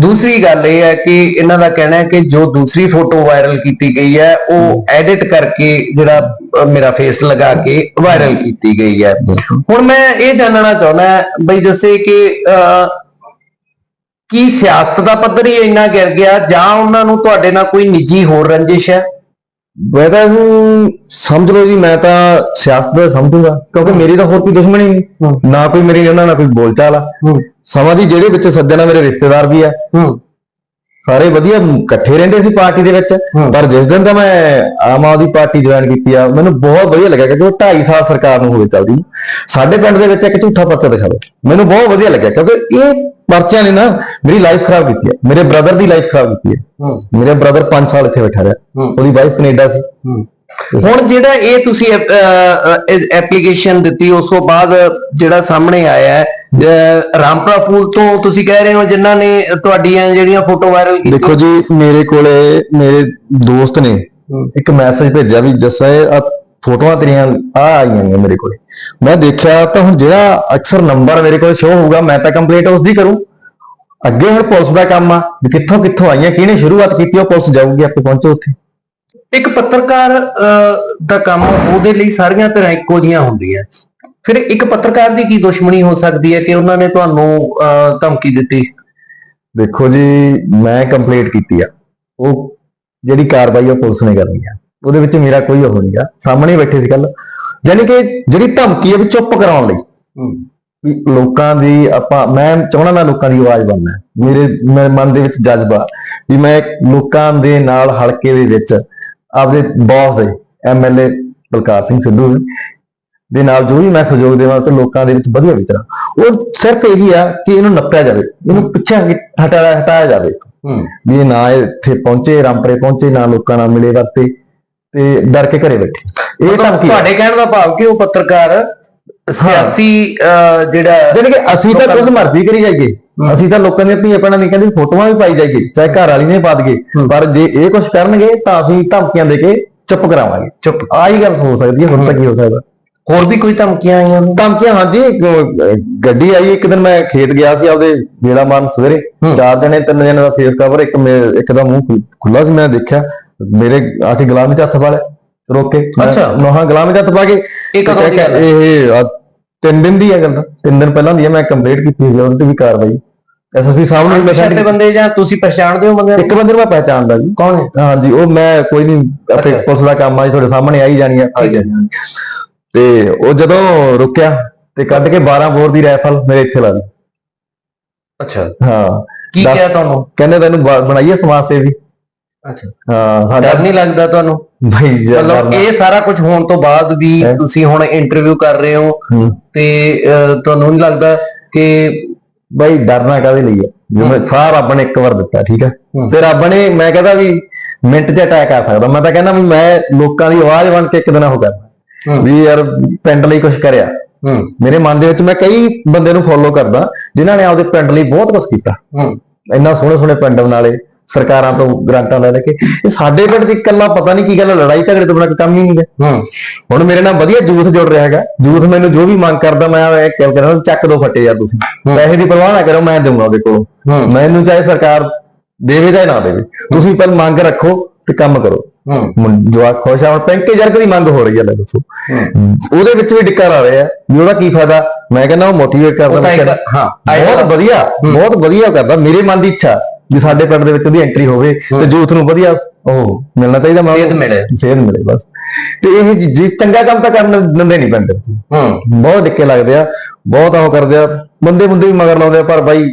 ਦੂਸਰੀ ਗੱਲ ਇਹ ਹੈ ਕਿ ਇਹਨਾਂ ਦਾ ਕਹਿਣਾ ਹੈ ਕਿ ਜੋ ਦੂਸਰੀ ਫੋਟੋ ਵਾਇਰਲ ਕੀਤੀ ਗਈ ਹੈ ਉਹ ਐਡਿਟ ਕਰਕੇ ਜਿਹੜਾ ਮੇਰਾ ਫੇਸ ਲਗਾ ਕੇ ਵਾਇਰਲ ਕੀਤੀ ਗਈ ਹੈ। ਹੁਣ ਮੈਂ ਇਹ ਜਾਣਨਾ ਚਾਹੁੰਦਾ ਬਈ ਦੱਸੇ ਕਿ ਅਹ, ਕੀ ਸਿਆਸਤ ਦਾ ਪੱਧਰ ਹੀ ਇੰਨਾ ਗਿਰ ਗਿਆ ਜਾਂ ਉਹਨਾਂ ਨੂੰ ਤੁਹਾਡੇ ਨਾਲ ਕੋਈ ਨਿੱਜੀ ਹੋਰ ਰੰਜਿਸ਼ ਹੈ? ਮੈਂ ਤਾਂ ਇਹਨੂੰ ਸਮਝ ਲਓ ਜੀ ਮੈਂ ਤਾਂ ਸਿਆਸਤ ਦਾ ਸਮਝੂਗਾ ਕਿਉਂਕਿ ਮੇਰੀ ਤਾਂ ਹੋਰ ਕੋਈ ਦੁਸ਼ਮਣੀ ਨਹੀਂ। ਨਾ ਕੋਈ ਮੇਰੀ ਉਹਨਾਂ ਨਾਲ ਕੋਈ ਬੋਲਚਾਲ ਸਮਾਂ ਦੀ ਜਿਹੜੇ ਵਿੱਚ ਸੱਜਣ ਮੇਰੇ ਰਿਸ਼ਤੇਦਾਰ ਵੀ ਆ। ਸਾਰੇ ਵਧੀਆ ਇਕੱਠੇ ਰਹਿੰਦੇ ਸੀ ਪਾਰਟੀ ਦੇ ਵਿੱਚ। ਪਰ ਜਿਸ ਦਿਨ ਦਾ ਮੈਂ ਆਮ ਆਦਮੀ ਪਾਰਟੀ ਜੁਆਇਨ ਕੀਤੀ ਆ ਮੈਨੂੰ ਬਹੁਤ ਵਧੀਆ ਲੱਗਿਆ ਕਿਉਂਕਿ ਉਹ 2.5 ਸਾਲ ਸਰਕਾਰ ਨੂੰ ਹੋਵੇ ਚੱਲਦੀ। ਸਾਡੇ ਪਿੰਡ ਦੇ ਵਿੱਚ ਇੱਕ ਝੂਠਾ ਪਰਚਾ ਦਿਖਾਵੇ ਮੈਨੂੰ ਬਹੁਤ ਵਧੀਆ ਲੱਗਿਆ ਕਿਉਂਕਿ ਇਹ ਪਰਚਿਆਂ ਨੇ ਨਾ ਮੇਰੀ ਲਾਈਫ ਖਰਾਬ ਕੀਤੀ ਹੈ। ਮੇਰੇ ਬ੍ਰਦਰ ਦੀ ਲਾਈਫ ਖਰਾਬ ਕੀਤੀ ਹੈ। ਮੇਰੇ ਬ੍ਰਦਰ 5 ਸਾਲ ਇੱਥੇ ਬੈਠਾ ਰਿਹਾ। ਉਹਦੀ ਵਾਈਫ ਕੈਨੇਡਾ ਸੀ। ਹੁਣ ਜਿਹੜਾ ਇਹ ਤੁਸੀਂ ਐਪਲੀਕੇਸ਼ਨ ਦਿੱਤੀ ਉਸ ਤੋਂ ਬਾਅਦ ਜਿਹੜਾ ਸਾਹਮਣੇ ਆਇਆ ਹੈ ਰਾਮਪੁਰਾ ਫੂਲ ਤੋਂ ਤੁਸੀਂ ਕਹਿ ਰਹੇ ਹੋ ਜਿਨ੍ਹਾਂ ਨੇ ਤੁਹਾਡੀਆਂ ਜਿਹੜੀਆਂ ਫੋਟੋ ਵਾਇਰਲ ਕੀਤੀਆਂ? ਦੇਖੋ ਜੀ ਮੇਰੇ ਕੋਲੇ ਮੇਰੇ ਦੋਸਤ ਨੇ। ਇੱਕ ਮੈਸੇਜ ਭੇਜਿਆ ਵੀ ਜੱਸਾ ਫੋਟੋਆਂ ਤੇਰੀਆਂ ਆ ਆਈਆਂ ਨੇ ਮੇਰੇ ਕੋਲੇ। ਮੈਂ ਦੇਖਿਆ ਤਾਂ ਹੁਣ ਜਿਹੜਾ ਅਕਸਰ ਨੰਬਰ ਮੇਰੇ ਕੋਲ ਸ਼ੋ ਹੋਊਗਾ ਮੈਂ ਤਾਂ ਕੰਪਲੀਟ ਉਸ ਦੀ ਕਰੂੰ। ਅੱਗੇ ਹੁਣ ਪੁਲਿਸ ਦਾ ਕੰਮ ਆ ਵੀ ਕਿੱਥੋਂ ਕਿੱਥੋਂ ਆਈਆਂ ਕਿਹਨੇ ਸ਼ੁਰੂਆਤ ਕੀਤੀ ਉਹ ਪੁਲਿਸ ਜਾਊਗੀ ਆਪੇ ਪਹੁੰਚੋ ਉੱਥੇ। ਇੱਕ ਪੱਤਰਕਾਰ ਦਾ ਕੰਮ ਉਹਦੇ ਲਈ ਸਾਰੀਆਂ ਤਰ੍ਹਾਂ ਇੱਕੋ ਜੀਆਂ ਹੁੰਦੀਆਂ। ਫਿਰ ਇੱਕ ਪੱਤਰਕਾਰ ਦੀ ਕੀ ਦੁਸ਼ਮਣੀ ਹੋ ਸਕਦੀ ਹੈ ਕਿ ਉਹਨਾਂ ਨੇ ਤੁਹਾਨੂੰ ਧਮਕੀ ਦਿੱਤੀ? ਦੇਖੋ ਜੀ ਮੈਂ ਕੰਪਲੀਟ ਕੀਤੀ ਆ। ਉਹ ਜਿਹੜੀ ਕਾਰਵਾਈ ਆ ਉਹ ਪੁਲਿਸ ਨੇ ਕਰਨੀ ਆ। ਉਹਦੇ ਵਿੱਚ ਮੇਰਾ ਕੋਈ ਉਹ ਨਹੀਂ ਆ ਸਾਹਮਣੇ ਹੀ ਬੈਠੇ ਸੀ ਕੱਲ ਯਾਨੀ ਕਿ ਜਿਹੜੀ ਧਮਕੀ ਆ ਵੀ ਚੁੱਪ ਕਰਾਉਣ ਲਈ। ਹੂੰ। ਵੀ ਲੋਕਾਂ ਦੀ ਆਪਾਂ ਮੈਂ ਚਾਹਣਾ ਮੈਂ ਲੋਕਾਂ ਦੀ ਆਵਾਜ਼ ਬਣਨਾ। ਮੇਰੇ ਮਨ ਦੇ ਵਿੱਚ ਜਜ਼ਬਾ ਵੀ ਮੈਂ ਲੋਕਾਂ ਦੇ ਨਾਲ ਹਲਕੇ ਦੇ ਵਿੱਚ ਆਪਦੇ ਬੌਸ ਦੇ ਐਮਐਲਏ ਬਲਕਾਰ ਸਿੰਘ ਸਿੱਧੂ ਦੇ ਨਾਲ ਜੋ ਵੀ ਮੈਂ ਸਹਿਯੋਗ ਦੇਵਾਂ ਤੇ ਲੋਕਾਂ ਦੇ ਵਿੱਚ ਵਧੀਆ ਵਿਚਰਾਂ। ਉਹ ਸਿਰਫ ਇਹੀ ਆ ਕਿ ਇਹਨੂੰ ਨੱਪਿਆ ਜਾਵੇ। ਇਹਨੂੰ ਪਿੱਛੇ ਹਟਾਇਆ ਹਟਾਇਆ ਜਾਵੇ। ਹੂੰ। ਵੀ ਇਹ ਨਾ ਇੱਥੇ ਪਹੁੰਚੇ ਰਾਮਪਰੇ ਪਹੁੰਚੇ ਨਾ ਲੋਕਾਂ ਨਾਲ ਮਿਲੇ ਵਰਤੇ ਤੇ ਡਰ ਕੇ ਘਰੇ ਬੈਠੇ ਇਹ ਧਮਕੀ। ਤੁਹਾਡੇ ਕਹਿਣ ਦਾ ਭਾਵ ਕਿ ਉਹ ਪੱਤਰਕਾਰ ਸਿਆਸੀ ਜਿਹੜਾ ਜਾਣੀ ਕਿ ਅਸੀਂ ਤਾਂ ਕੁਝ ਮਰਜ਼ੀ ਕਰੀ ਜਾਈਏ ਹੂੰ। ਅਸੀਂ ਤਾਂ ਲੋਕਾਂ ਦੀਆਂ ਧੀਆਂ ਭੈਣਾਂ ਦੀ ਕਹਿੰਦੇ ਫੋਟੋਆਂ ਵੀ ਪਾਈ ਜਾਈਏ ਚਾਹੇ ਘਰ ਵਾਲੀ ਨੇ ਪਾ ਦਈਏ ਹੂੰ। ਪਰ ਜੇ ਇਹ ਕੁਝ ਕਰਨਗੇ ਤਾਂ ਅਸੀਂ ਧਮਕੀਆਂ ਦੇ ਕੇ ਚੁੱਪ ਕਰਾਵਾਂਗੇ ਚੁੱਪ ਆਹੀ ਗੱਲ ਹੋ ਸਕਦੀ ਹੈ ਹੁਣ ਤਾਂ ਕੀ ਹੋ ਸਕਦਾ ਹੋਰ ਵੀ ਕੋਈ ਧਮਕੀਆਂ ਆਈਆਂ ਨੇ ਧਮਕੀਆਂ ਹਾਂਜੀ ਇੱਕ, ਅਹ, ਗੱਡੀ ਆਈ ਇੱਕ ਦਿਨ ਮੈਂ ਖੇਤ ਗਿਆ ਸੀ ਆਪਦੇ ਵੇਲਾ ਮਾਰਨ ਸਵੇਰੇ ਹੂੰ। ਚਾਰ ਜਣੇ ਤਿੰਨ ਜਣੇ ਦਾ ਫੇਸ ਕਵਰ ਇੱਕ ਮੇ- ਇੱਕ ਦਾ ਮੂੰਹ ਖੁੱਲਾ ਸੀ ਮੈਂ ਦੇਖਿਆ ਮੇਰੇ ਆ ਕੇ ਗੁਲਾਮ ਵਿੱਚ ਹੱਥ ਪਾ ਲਿਆ ਰੋਕ ਕੇ ਅੱਛਾ। ਨੋਹਾਂ ਗੁਲਾਮ ਵਿੱਚ ਹੱਥ ਪਾ ਕੇ ਇਹ ਕਦੋਂ ਦੀ ਗੱਲ ਹੈ? ਇਹ ਆਹ ਤਿੰਨ ਦਿਨ ਦੀ ਹੈ ਗੱਲ ਤਾਂ ਤਿੰਨ ਦਿਨ ਪਹਿਲਾਂ ਦੀ ਹੈ ਮੈਂ ਕੰਪਲੀਟ ਕੀਤੀ ਸੀ ਉਹਦੇ ਤੇ ਵੀ ਕਾਰਵਾਈ ਐਸਐਸਪੀ ਸਾਹਮਣੇ ਵੀ ਮੈਂ send- ਬੰਦੇ ਜਾਂ ਤੁਸੀਂ ਪਛਾਣਦੇ ਹੋ ਬੰਦੇ ਇੱਕ ਬੰਦੇ ਨੂੰ ਮੈਂ ਪਹਿਚਾਣਦਾ ਜੀ ਕੌਣ ਹੈ ਹਾਂਜੀ ਉਹ ਮੈਂ ਕੋਈ ਨਹੀਂ ਅੱਛਾ। ਪੁਲਿਸ ਦਾ ਕੰਮ ਆ ਜੀ ਤੁਹਾਡੇ ਸਾਹਮਣੇ ਆਈ ਜਾਣੀ ਆ ਠੀਕ ਹੈ। ਤੇ ਉਹ ਜਦੋਂ ਰੁਕਿਆ ਤੇ ਕੱਢ ਕੇ 12 ਬੋਰ ਦੀ ਰਾਈਫਲ ਮੇਰੇ ਇੱਥੇ ਲਾ ਦਿੱਤੀ ਅੱਛਾ। ਹਾਂ। ਕੀ ਦੱਸ- ਕਿਹਾ ਤੁਹਾਨੂੰ? ਕਹਿੰਦੇ ਤੈਨੂੰ ਬ- ਬਣਾਈਏ ਸਮਾਜ ਸੇਵੀ। ਅੱਛਾ। ਹਾਂ ਸਾਡਾ ਡਰ ਨਹੀਂ ਲੱਗਦਾ ਤੁਹਾਨੂੰ? ਭਾਈ ਮਤਲਬ ਇਹ ਸਾਰਾ ਕੁਝ ਹੋਣ ਤੋਂ ਬਾਅਦ ਵੀ ਹੈਂ? ਤੁਸੀਂ ਹੁਣ ਇੰਟਰਵਿਊ ਕਰ ਰਹੇ ਹੋ। ਤੇ ਅਹ, ਤੁਹਾਨੂੰ ਨਹੀਂ ਲੱਗਦਾ ਕਿ ਬਈ ਡਰਨਾ ਕਾਹਦੇ ਲਈ ਹੈ। ਜਿਵੇਂ ਸਾਹ ਰੱਬ ਨੇ ਇੱਕ ਵਾਰ ਦਿੱਤਾ ਠੀਕ ਹੈ ਹੂੰ। ਤੇ ਰੱਬ ਨੇ ਮੈਂ ਕਹਿੰਦਾ ਵੀ ਮਿੰਟ 'ਚ ਅਟੈਕ ਆ ਸਕਦਾ। ਮੈਂ ਤਾਂ ਕਹਿੰਦਾ ਵੀ ਮੈਂ ਲੋਕਾਂ ਦੀ ਆਵਾਜ਼ ਬਣ ਕੇ ਇੱਕ ਦਿਨ ਉਹ ਕਰਨਾ। ਵੀ ਯਾਰ ਪਿੰਡ ਲਈ ਕੁਝ ਕਰਿਆ। ਮੇਰੇ ਮਨ ਦੇ ਵਿੱਚ ਮੈਂ ਕਈ ਬੰਦੇ ਨੂੰ ਫੋਲੋ ਕਰਦਾ ਜਿਨ੍ਹਾਂ ਨੇ ਆਪਦੇ ਪਿੰਡ ਲਈ ਬਹੁਤ ਕੁਝ ਕੀਤਾ। ਇੰਨਾ ਸੋਹਣੇ ਸੋਹਣੇ ਪਿੰਡ ਨਾਲੇ ਸਰਕਾਰਾਂ ਤੋਂ ਗ੍ਰਾਂਟਾਂ ਲੈ ਲੈ ਕੇ। ਇਹ ਸਾਡੇ ਪਿੰਡ 'ਚ ਇਕੱਲਾ ਪਤਾ ਨਹੀਂ ਕੀ ਗੱਲ ਲੜਾਈ ਝਗੜੇ ਤੋਂ ਬਿਨਾਂ ਕੰਮ ਹੀ ਨਹੀਂ ਹੈ। ਹੂੰ। ਹੁਣ ਮੇਰੇ ਨਾਲ ਵਧੀਆ ਯੂਥ ਜੁੜ ਰਿਹਾ ਹੈਗਾ। ਯੂਥ ਮੈਨੂੰ ਜੋ ਵੀ ਮੰਗ ਕਰਦਾ ਮੈਂ ਇਹ ਕਹਿ ਕਰਦਾ ਚੱਕ ਦੋ ਫੱਟੇ ਯਾਰ ਤੁਸੀਂ। ਪੈਸੇ ਦੀ ਪਰਵਾਹ ਨਾ ਕਰੋ ਮੈਂ ਦਊਂਗਾ ਉਹਦੇ ਕੋਲ। ਮੈਨੂੰ ਚਾਹੇ ਸਰਕਾਰ ਦੇਵੇ ਚਾਹੇ ਨਾ ਦੇਵੇ ਤੁਸੀਂ ਪਹਿਲ ਮੰਗ ਰੱਖੋ ਤੇ ਕੰਮ ਕਰੋ। ਜਵਾਕ ਖੁਸ਼ ਆ ਹੁਣ ਪੈਂਕੇ ਜਰਗ ਦੀ ਮੰਗ ਹੋ ਰਹੀ ਹੈ ਲੈ ਦੱਸੋ। ਉਹਦੇ ਵਿੱਚ ਵੀ ਡਿੱਕਾ ਲਾ ਰਿਹਾ ਵੀ ਉਹਦਾ ਕੀ ਫਾਇਦਾ? ਮੈਂ ਕਹਿੰਦਾ ਉਹ ਮੋਟੀਵੇਟ ਕਰਦਾ। ਹਾਂ ਬਹੁਤ ਵਧੀਆ ਬਹੁਤ ਵਧੀਆ ਕਰਦਾ ਮੇਰੇ ਮਨ ਦੀ ਇੱਛਾ ਵੀ ਸਾਡੇ ਪਿੰਡ ਦੇ ਵਿੱਚ ਉਹਦੀ ਐਂਟਰੀ ਹੋਵੇ ਤੇ ਯੂਥ ਨੂੰ ਵਧੀਆ ਉਹ ਮਿਲਣਾ ਚਾਹੀਦਾ ਮੈਂ। ਸੇਧ ਮਿਲੇ। ਸੇਧ ਮਿਲੇ ਬਸ। ਤੇ ਇਹ ਜੀ- ਚੰਗਾ ਕੰਮ ਤਾਂ ਕਰਨ ਦਿੰਦੇ ਨਹੀਂ ਵਿੱਚ ਹੂੰ ਬਹੁਤ ਡਿੱਕੇ ਲੱਗਦੇ ਆ ਬਹੁਤ ਉਹ ਕਰਦੇ ਆ ਬੰਦੇ ਬੰਦੇ ਵੀ ਮਗਰ ਲਾਉਂਦੇ ਆ ਪਰ ਬਾਈ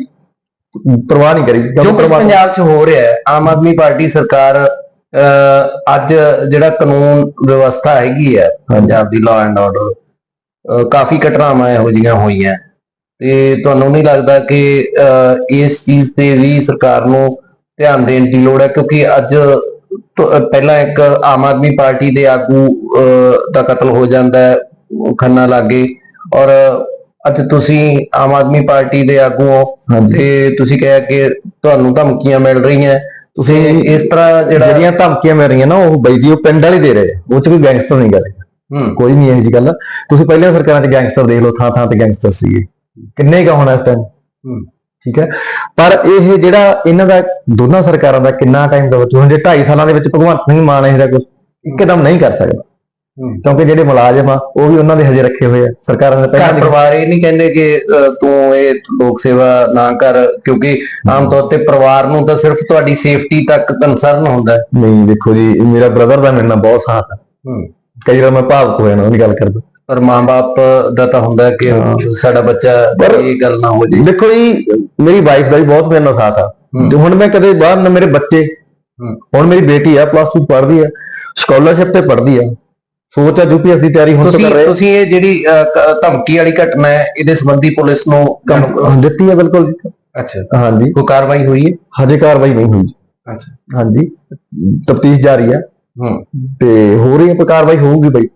ਪਰਵਾਹ ਨਹੀਂ ਕਰੀ। ਜੋ ਪੰਜਾਬ 'ਚ ਹੋ ਰਿਹਾ ਹੈ ਆਮ ਆਦਮੀ ਪਾਰਟੀ ਸਰਕਾਰ ਅੱਜ ਜਿਹੜਾ ਕਾਨੂੰਨ ਵਿਵਸਥਾ ਹੈਗੀ ਹੈ ਪੰਜਾਬ ਦੀ ਲਾਅ ਐਂਡ ਆਰਡਰ ਕਾਫੀ ਘਟਨਾਵਾਂ ਇਹੋ ਜਿਹੀਆਂ ਹੋਈਆਂ। ਤੇ ਤੁਹਾਨੂੰ ਨਹੀਂ ਲੱਗਦਾ ਕਿ ਇਸ ਚੀਜ਼ ਤੇ ਵੀ ਸਰਕਾਰ ਨੂੰ ਧਿਆਨ ਦੇਣ ਦੀ ਲੋੜ ਹੈ? ਕਿਉਂਕਿ ਅੱਜ ਪਹਿਲਾਂ ਇੱਕ ਆਮ ਆਦਮੀ ਪਾਰਟੀ ਦੇ ਆਗੂ ਦਾ ਕਤਲ ਹੋ ਜਾਂਦਾ ਹੈ ਖੰਨਾ ਲਾਗੇ। ਔਰ ਅੱਜ ਤੁਸੀਂ ਆਮ ਆਦਮੀ ਪਾਰਟੀ ਦੇ ਆਗੂ ਹੋ। ਤੇ ਤੁਸੀਂ ਕਿਹਾ ਕਿ ਤੁਹਾਨੂੰ ਧਮਕੀਆਂ ਮਿਲ ਰਹੀਆਂ। ਤੁਸੀਂ ਇਸ ਤਰ੍ਹਾਂ ਜਿਹੜਾ ਜਿਹੜੀਆਂ ਧਮਕੀਆਂ ਮਿਲ ਰਹੀਆਂ ਨਾ ਉਹ ਬਾਈ ਜੀ ਉਹ ਪਿੰਡ ਵਾਲੇ ਦੇ ਰਹੇ। ਆ ਉਹ ਚ ਕੋਈ ਗੈਂਗਸਟਰ ਨਹੀਂ ਗੱਲ। ਹੂੰ। ਕੋਈ ਨਹੀਂ ਇਹੋ ਜੀ ਗੱਲ। ਤੁਸੀਂ ਪਹਿਲਾਂ ਸਰਕਾਰਾਂ 'ਚ ਗੈਂਗਸਟਰ ਦੇਖ ਲਓ ਥਾਂ ਥਾਂ ਤੇ ਗੈਂਗਸਟਰ ਸੀਗੇ। ਕਿੰਨੇ ਕਾ ਹੋਣਾ ਇਸ ਟਾਈਮ ਹੂੰ। ਠੀਕ ਹੈ। ਪਰ ਇਹ ਜਿਹੜਾ ਇਹਨਾਂ ਦਾ ਦੋਨਾਂ ਸਰਕਾਰਾਂ ਦਾ ਕਿੰਨਾ ਟਾਈਮ ਦਾ ਹੁਣ ਜੇ 2.5 ਸਾਲਾਂ ਦੇ ਵਿੱਚ ਭਗਵੰਤ ਸਿੰਘ ਮਾਨ ਇਹਦਾ ਕੁਝ ਇੱਕਦਮ ਨਹੀਂ ਕਰ ਸਕਦਾ। ਕਿਉਂਕਿ ਜਿਹੜੇ ਮੁਲਾਜ਼ਮ ਆ ਉਹ ਵੀ ਉਹਨਾਂ ਦੇ ਹਜੇ ਰੱਖੇ ਹੋਏ ਆ ਸਰਕਾਰਾਂ ਨੇ ਪਹਿਲਾਂ ਘਰ ਪਰਿਵਾਰ ਇਹ ਨਹੀਂ ਕਹਿੰਦੇ ਕਿ ਤੂੰ ਇਹ ਲੋਕ ਸੇਵਾ ਨਾ ਕਰ ਕਿਉਂਕਿ ਆਮ ਤੌਰ ਤੇ ਪਰਿਵਾਰ ਨੂੰ ਤਾਂ ਸਿਰਫ ਤੁਹਾਡੀ ਸੇਫਟੀ ਤੱਕ ਕੰਸਰਨ ਹੁੰਦਾ। ਨਹੀਂ ਦੇਖੋ ਜੀ ਮੇਰਾ ਬ੍ਰਦਰ ਦਾ ਮੇਰੇ ਨਾਲ ਬਹੁਤ ਸਾਥ ਹੂੰ। ਕਈ ਵਾਰ ਮੈਂ ਭਾਵੁਕ ਹੋ ਜਾਣਾ ਉਹਦੀ ਗੱਲ ਕਰਦਾ। ਪਰ ਮਾਂ-ਬਾਪ ਦਾ ਤਾਂ ਹੁੰਦਾ ਕਿ ਸਾਡਾ ਬੱਚਾ ਇਹ ਗੱਲ ਨਾ ਹੋ ਜੇ ਦੇਖੋ ਜੀ ਮੇਰੀ ਵਾਈਫ ਦਾ ਵੀ ਬਹੁਤ ਮੇਰੇ ਨਾਲ ਸਾਥ ਆ। ਹੁਣ ਮੈਂ ਕਦੇ ਬਾਹਰ ਨਾ ਮੇਰੇ ਬੱਚੇ। ਹੁਣ ਮੇਰੀ ਬੇਟੀ ਆ ਪਲੱਸ 2 ਪੜ੍ਹਦੀ ਆ ਸਕਾਲਰਸ਼ਿਪ ਤੇ ਪੜ੍ਹਦੀ ਆ। ਸੋਚ ਆ ਯੂਪੀਐਸ ਦੀ ਤਿਆਰੀ ਹੁਣ ਤੋਂ ਤੁਸੀਂ ਕਰ ਰਹੇ ਤੁਸੀਂ ਇਹ ਜਿਹੜੀ ਅਹ, ਕ- ਧਮਕੀ ਵਾਲੀ ਘਟਨਾ ਹੈ ਇਹਦੇ ਸੰਬੰਧੀ ਪੁਲਿਸ ਨੂੰ ਕੰਮ ਦਿੱਤੀ ਆ ਬਿਲਕੁਲ। ਅੱਛਾ। ਹਾਂਜੀ। ਕੋਈ ਕਾਰਵਾਈ ਹੋਈ ਹੈ? ਹਜੇ ਕਾਰਵਾਈ ਨਹੀਂ ਹੋਈ। ਅੱਛਾ। ਹਾਂਜੀ। ਤਫਤੀਸ਼ ਜਾਰੀ ਆ ਹੂੰ। ਤੇ ਹੋ ਰਹੀ ਹੈ ਪਰ ਕਾਰਵਾਈ ਹੋਊਗੀ ਬਈ?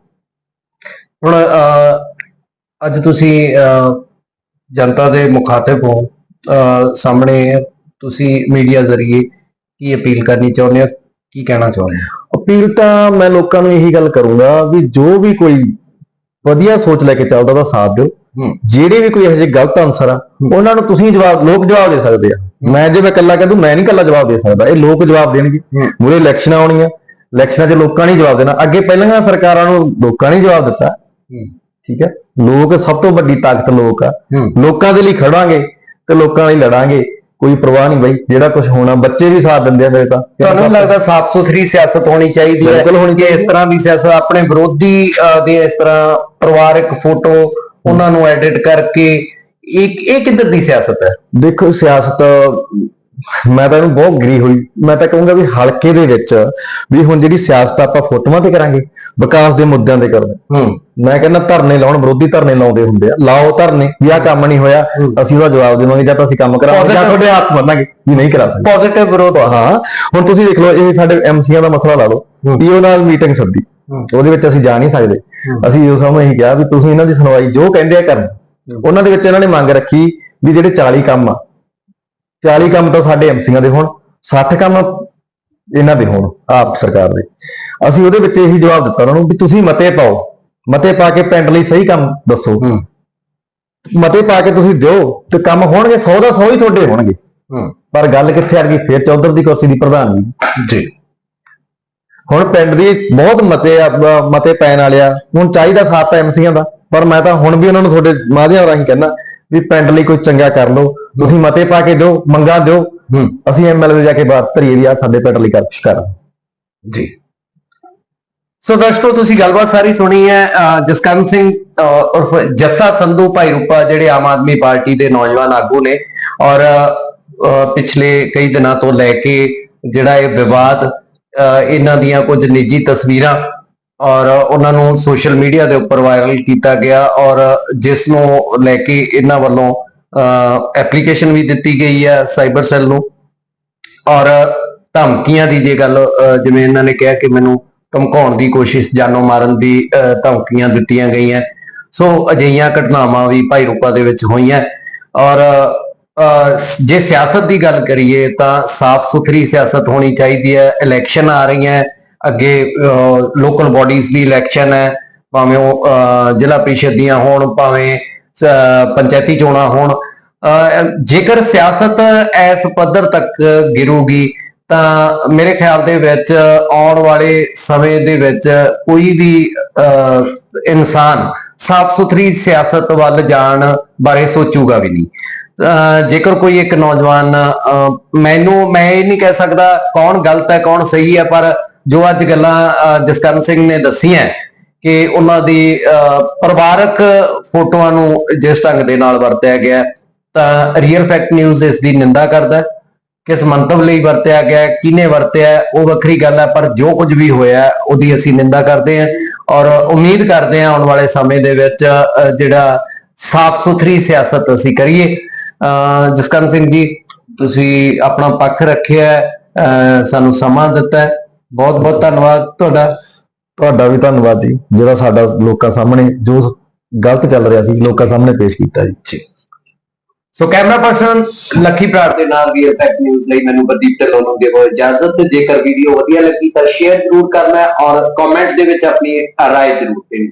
ਹੁਣ ਅਹ, ਅੱਜ ਤੁਸੀਂ ਅਹ, ਜਨਤਾ ਦੇ ਮੁਖਾਤਬ ਹੋ। ਅਹ, ਸਾਹਮਣੇ ਤੁਸੀਂ ਮੀਡੀਆ ਜ਼ਰੀਏ ਕੀ ਅਪੀਲ ਕਰਨੀ ਚਾਹੁੰਦੇ ਹੋ? ਕੀ ਕਹਿਣਾ ਚਾਹੁੰਦੇ ਹੋ? ਅਪੀਲ ਤਾਂ ਮੈਂ ਲੋਕਾਂ ਨੂੰ ਇਹੀ ਗੱਲ ਕਰੂੰਗਾ ਵੀ ਜੋ ਵੀ ਕੋਈ ਵਧੀਆ ਸੋਚ ਲੈ ਕੇ ਚੱਲਦਾ ਉਹਦਾ ਸਾਥ ਦਿਓ। ਜਿਹੜੇ ਵੀ ਕੋਈ ਇਹੋ ਜਿਹੇ ਗਲਤ ਅਨਸਰ ਆ ਉਹਨਾਂ ਨੂੰ ਤੁਸੀਂ ਜਵਾਬ ਲੋਕ ਜਵਾਬ ਦੇ ਸਕਦੇ ਆ। ਮੈਂ ਜੇ ਮੈਂ ਇਕੱਲਾ ਕਹਿ ਦੂੰ ਮੈਂ ਨਹੀਂ ਇਕੱਲਾ ਜਵਾਬ ਦੇ ਸਕਦਾ। ਇਹ ਲੋਕ ਜਵਾਬ ਦੇਣਗੇ। ਮੂਰੇ ਇਲੈਕਸ਼ਨਾਂ ਆਉਣੀਆਂ। ਇਲੈਕਸ਼ਨਾਂ 'ਚ ਲੋਕਾਂ ਨੇ ਜਵਾਬ ਦੇਣਾ। ਅੱਗੇ ਪਹਿਲੀਆਂ ਸਰਕਾਰਾਂ ਨੂੰ ਲੋਕਾਂ ਨੇ ਜਵਾਬ ਦਿੱਤਾ। ਠੀਕ ਹੈ। ਲੋਕ ਸਭ ਤੋਂ ਵੱਡੀ ਤਾਕਤ ਲੋਕ ਆ। ਲੋਕਾਂ ਦੇ ਲਈ ਖੜਾਂਗੇ ਤੇ ਲੋਕਾਂ ਲਈ ਲੜਾਂਗੇ। ਕੋਈ ਪਰਵਾਹ ਨਹੀਂ ਬਈ ਜਿਹੜਾ ਕੁਝ ਹੋਣਾ ਬੱਚੇ ਵੀ ਸਾਥ ਦਿੰਦੇ ਆ ਮੇਰੇ ਤਾਂ। ਤੁਹਾਨੂੰ ਲੱਗਦਾ ਸਾਫ਼ ਸੁਥਰੀ ਸਿਆਸਤ ਹੋਣੀ ਚਾਹੀਦੀ ਹੈ ਬਿਲਕੁਲ ਹੋਣੀ ਕਿ ਇਸ ਤਰ੍ਹਾਂ ਦੀ ਸਿਆਸਤ ਆਪਣੇ ਵਿਰੋਧੀ ਦੇ ਇਸ ਤਰ੍ਹਾਂ ਪਰਿਵਾਰਕ ਫੋਟੋ ਉਹਨਾਂ ਨੂੰ ਐਡਿਟ ਕਰਕੇ ਇਹ ਇਹ ਕਿੱਧਰ ਦੀ ਸਿਆਸਤ ਹੈ? ਦੇਖੋ ਸਿਆਸਤ ਮੈਂ ਤਾਂ ਇਹਨੂੰ ਬਹੁਤ ਗਰੀ ਹੋਈ। ਮੈਂ ਤਾਂ ਕਹੂੰਗਾ ਵੀ ਹਲਕੇ ਦੇ ਵਿੱਚ ਵੀ ਹੁਣ ਜਿਹੜੀ ਸਿਆਸਤ ਆਪਾਂ ਫੋਟੋਆਂ ਤੇ ਕਰਾਂਗੇ ਵਿਕਾਸ ਦੇ ਮੁੱਦਿਆਂ ਤੇ ਕਰਦੇ ਹੂੰ। ਮੈਂ ਕਹਿੰਦਾ ਧਰਨੇ ਲਾਉਣ ਵਿਰੋਧੀ ਧਰਨੇ ਲਾਉਂਦੇ ਹੁੰਦੇ ਆ। ਲਾਓ ਧਰਨੇ ਵੀ ਆਹ ਕੰਮ ਨਹੀਂ ਹੋਇਆ ਹੂੰ। ਅਸੀਂ ਉਹਦਾ ਜਵਾਬ ਦੇਵਾਂਗੇ ਜਾਂ ਤਾਂ ਅਸੀਂ ਕੰਮ ਕਰਾਂਗੇ ਜਾਂ ਤੁਹਾਡੇ ਹੱਥ ਬੰਨਾਂਗੇ ਵੀ ਨਹੀਂ ਕਰਾ ਸਕਦੇ। ਪੋਜ਼ਿਟਿਵ ਵਿਰੋਧ ਹਾਂ ਹੁਣ ਤੁਸੀਂ ਦੇਖ ਲਓ ਇਹ ਸਾਡੇ ਐਮਸੀਆਂ ਦਾ ਮਸਲਾ ਲਾ ਲਓ। ਹੂੰ। ਈਓ ਨਾਲ ਮੀਟਿੰਗ ਸੱਦੀ ਹੂੰ। ਉਹਦੇ ਵਿੱਚ ਅਸੀਂ ਜਾ ਨਹੀਂ ਸਕਦੇ। ਅਸੀਂ ਈਓ ਸਾਹਿਬ ਨੂੰ ਇਹੀ ਕਿਹਾ ਵੀ ਤੁਸੀਂ ਇਹਨਾਂ ਦੀ ਸੁਣਵਾਈ ਜੋ ਕਹਿੰਦੇ ਆ ਕਰਨ। ਉਹਨਾਂ ਦੇ ਵਿੱਚ ਇਹਨਾਂ ਨੇ ਮੰਗ ਰੱਖੀ ਵੀ ਜਿਹੜੇ 40 ਕੰਮ ਆ 40 ਕੰਮ ਤਾਂ ਸਾਡੇ ਐਮਸੀਆਂ ਦੇ ਹੋਣ 60 ਕੰਮ ਇਹਨਾਂ ਦੇ ਹੋਣ ਆਪ ਸਰਕਾਰ ਦੇ। ਅਸੀਂ ਉਹਦੇ ਵਿੱਚ ਇਹੀ ਜਵਾਬ ਦਿੱਤਾ ਉਹਨਾਂ ਨੂੰ ਵੀ ਤੁਸੀਂ ਮਤੇ ਪਾਓ ਮਤੇ ਪਾ ਕੇ ਪਿੰਡ ਲਈ ਸਹੀ ਕੰਮ ਦੱਸੋ। ਮਤੇ ਪਾ ਕੇ ਤੁਸੀਂ ਦਿਓ ਤੇ ਕੰਮ ਹੋਣਗੇ 100 ਦਾ 100 ਹੀ ਤੁਹਾਡੇ ਹੋਣਗੇ। ਪਰ ਗੱਲ ਕਿੱਥੇ ਆ ਗਈ? ਫਿਰ ਚੌਧਰ ਦੀ ਕੁਰਸੀ ਦੀ ਪ੍ਰਧਾਨਗੀ ਜੀ। ਹੁਣ ਪਿੰਡ ਦੀ ਬਹੁਤ ਮਤੇ ਮਤੇ ਪੈਣ ਵਾਲੇ ਆ। ਹੁਣ ਚਾਹੀਦਾ ਸਾਥ ਐਮਸੀਆਂ ਦਾ ਪਰ ਮੈਂ ਤਾਂ ਹੁਣ ਵੀ ਉਹਨਾਂ ਨੂੰ ਤੁਹਾਡੇ ਮਾਧਿਅਮ ਰਾਹੀਂ ਕਹਿੰਦਾ ਵੀ ਪਿੰਡ ਲਈ ਕੋਈ ਚੰਗਾ ਕਰ ਲਓ ਤੁਸੀਂ ਮਤੇ ਪਾ ਕੇ ਦਿਓ ਮੰਗਾਂ ਦਿਓ। ਅਸੀਂ ਐਮਐਲਏ ਦੇ ਜਾ ਕੇ ਬਾਤ ਧਰੀਏ ਵੀ ਆ ਸਾਡੇ ਪਿੰਡ ਲਈ ਕੁਛ ਕਰ। ਜੀ। ਸੋ ਦਰਸ਼ਕੋ ਤੁਸੀਂ ਗੱਲਬਾਤ ਸਾਰੀ ਸੁਣੀ ਹੈ ਜਸਕਰਨ ਸਿੰਘ ਉਰਫ ਜੱਸਾ ਸੰਧੂ ਭਾਈ ਰੂਪਾ ਜਿਹੜੇ ਆਮ ਆਦਮੀ ਪਾਰਟੀ ਦੇ ਨੌਜਵਾਨ ਆਗੂ ਨੇ ਔਰ ਪਿਛਲੇ ਕਈ ਦਿਨਾਂ ਤੋਂ ਲੈ ਕੇ ਜਿਹੜਾ ਇਹ ਵਿਵਾਦ ਇਹਨਾਂ ਦੀਆਂ ਕੁਝ ਨਿੱਜੀ ਤਸਵੀਰਾਂ ਔਰ ਉਹਨਾਂ ਨੂੰ ਸੋਸ਼ਲ ਮੀਡੀਆ ਦੇ ਉੱਪਰ ਵਾਇਰਲ ਕੀਤਾ ਗਿਆ ਔਰ ਜਿਸ ਨੂੰ ਲੈ ਕੇ ਇਹਨਾਂ ਵੱਲੋਂ ਐਪਲੀਕੇਸ਼ਨ ਵੀ ਦਿੱਤੀ ਗਈ ਹੈ ਸਾਈਬਰ ਸੈੱਲ ਨੂੰ। ਔਰ ਧਮਕੀਆਂ ਦੀ ਜੇ ਗੱਲ ਜਿਵੇਂ ਇਹਨਾਂ ਨੇ ਕਿਹਾ ਕਿ ਮੈਨੂੰ ਧਮਕਾਉਣ ਦੀ ਕੋਸ਼ਿਸ਼ ਜਾਨੋਂ ਮਾਰਨ ਦੀ ਅਹ, ਧਮਕੀਆਂ ਦਿੱਤੀਆਂ ਗਈਆਂ। ਸੋ ਅਜਿਹੀਆਂ ਘਟਨਾਵਾਂ ਵੀ ਭਾਈ ਰੂਪਾ ਦੇ ਵਿੱਚ ਹੋਈਆਂ। ਔਰ ਜੇ ਸਿਆਸਤ ਦੀ ਗੱਲ ਕਰੀਏ ਤਾਂ ਸਾਫ਼ ਸੁਥਰੀ ਸਿਆਸਤ ਹੋਣੀ ਚਾਹੀਦੀ ਹੈ ਇਲੈਕਸ਼ਨ ਆ ਰਹੀਆਂ। ਅੱਗੇ ਲੋਕਲ ਬਾਡੀਜ਼ ਦੀ ਇਲੈਕਸ਼ਨ ਹੈ ਭਾਵੇਂ ਉਹ ਜ਼ਿਲ੍ਹਾ ਪ੍ਰੀਸ਼ਦ ਦੀਆਂ ਹੋਣ ਭਾਵੇਂ ਪੰਚਾਇਤੀ ਚੋਣਾਂ ਹੋਣ ਜੇਕਰ ਸਿਆਸਤ ਇਸ ਪੱਧਰ ਤੱਕ ਗਿਰੂਗੀ ਤਾਂ ਮੇਰੇ ਖਿਆਲ ਦੇ ਵਿੱਚ ਆਉਣ ਵਾਲੇ ਸਮੇਂ ਦੇ ਵਿੱਚ ਕੋਈ ਵੀ ਅਹ, ਇਨਸਾਨ ਸਾਫ਼ ਸੁਥਰੀ ਸਿਆਸਤ ਵੱਲ ਜਾਣ ਬਾਰੇ ਸੋਚੂਗਾ ਵੀ ਨਹੀਂ। ਜੇਕਰ ਕੋਈ ਇੱਕ ਨੌਜਵਾਨ ਅਹ, ਮੈਨੂੰ ਮੈਂ ਇਹ ਨਹੀਂ ਕਹਿ ਸਕਦਾ ਕੌਣ ਗਲਤ ਹੈ ਕੌਣ ਸਹੀ ਹੈ ਪਰ ਜੋ ਅੱਜ ਗੱਲਾਂ ਅਹ, ਜਸਕਰਨ ਸਿੰਘ ਨੇ ਦੱਸੀਆਂ ਕਿ ਉਹਨਾਂ ਦੀ ਪਰਿਵਾਰਕ ਫੋਟੋਆਂ ਨੂੰ ਜਿਸ ਢੰਗ ਦੇ ਨਾਲ ਵਰਤਿਆ ਗਿਆ ਤਾਂ ਰੀਅਲ ਫੈਕਟ ਨਿਊਜ਼ ਇਸ ਦੀ ਨਿੰਦਾ ਕਰਦਾ ਹੈ ਕਿਸ ਮੰਤਵ ਲਈ ਵਰਤਿਆ ਗਿਆ ਹੈ, ਕਿਹਨੇ ਵਰਤਿਆ ਉਹ ਵੱਖਰੀ ਗੱਲ ਹੈ ਪਰ ਜੋ ਕੁਝ ਵੀ ਹੋਇਆ ਉਹਦੀ ਅਸੀਂ ਨਿੰਦਾ ਕਰਦੇ ਹਾਂ ਔਰ ਉਮੀਦ ਕਰਦੇ ਹਾਂ ਆਉਣ ਵਾਲੇ ਸਮੇਂ ਦੇ ਵਿੱਚ ਜਿਹੜਾ ਸਾਫ਼ ਸੁਥਰੀ ਸਿਆਸਤ ਅਸੀਂ ਕਰੀਏ। ਜਸਕਰਨ ਸਿੰਘ ਜੀ ਤੁਸੀਂ ਆਪਣਾ ਪੱਖ ਰੱਖਿਆ ਸਾਨੂੰ ਸਮਾਂ ਦਿੱਤਾ ਬਹੁਤ ਬਹੁਤ ਧੰਨਵਾਦ ਤੁਹਾਡਾ ਤੁਹਾਡਾ ਵੀ ਧੰਨਵਾਦ ਜੀ, ਜਿਹੜਾ ਸਾਡਾ ਲੋਕਾਂ ਸਾਹਮਣੇ ਜੋ ਗਲਤ ਚੱਲ ਰਿਹਾ ਸੀ, ਲੋਕਾਂ ਸਾਹਮਣੇ ਪੇਸ਼ ਕੀਤਾ ਜੀ। ਸੋ ਕੈਮਰਾ ਪਰਸਨ ਲੱਖੀ ਪ੍ਰਾਰ ਦੇ ਨਾਲ ਵੀ ਇਫੈਕਟ ਨਿਊਜ਼ ਲਈ ਮੈਨੂੰ ਪ੍ਰਦੀਪ ਢਿੱਲੋਂ ਨੂੰ ਦੇਵੋ ਇਜਾਜ਼ਤ ਜੇਕਰ ਵੀਡੀਓ ਵਧੀਆ ਲੱਗੀ ਤਾਂ ਸ਼ੇਅਰ ਜ਼ਰੂਰ ਕਰਨਾ ਔਰ ਕਮੈਂਟ ਦੇ ਵਿੱਚ ਆਪਣੀ ਰਾਏ ਜ਼ਰੂਰ ਦੇਣੀ।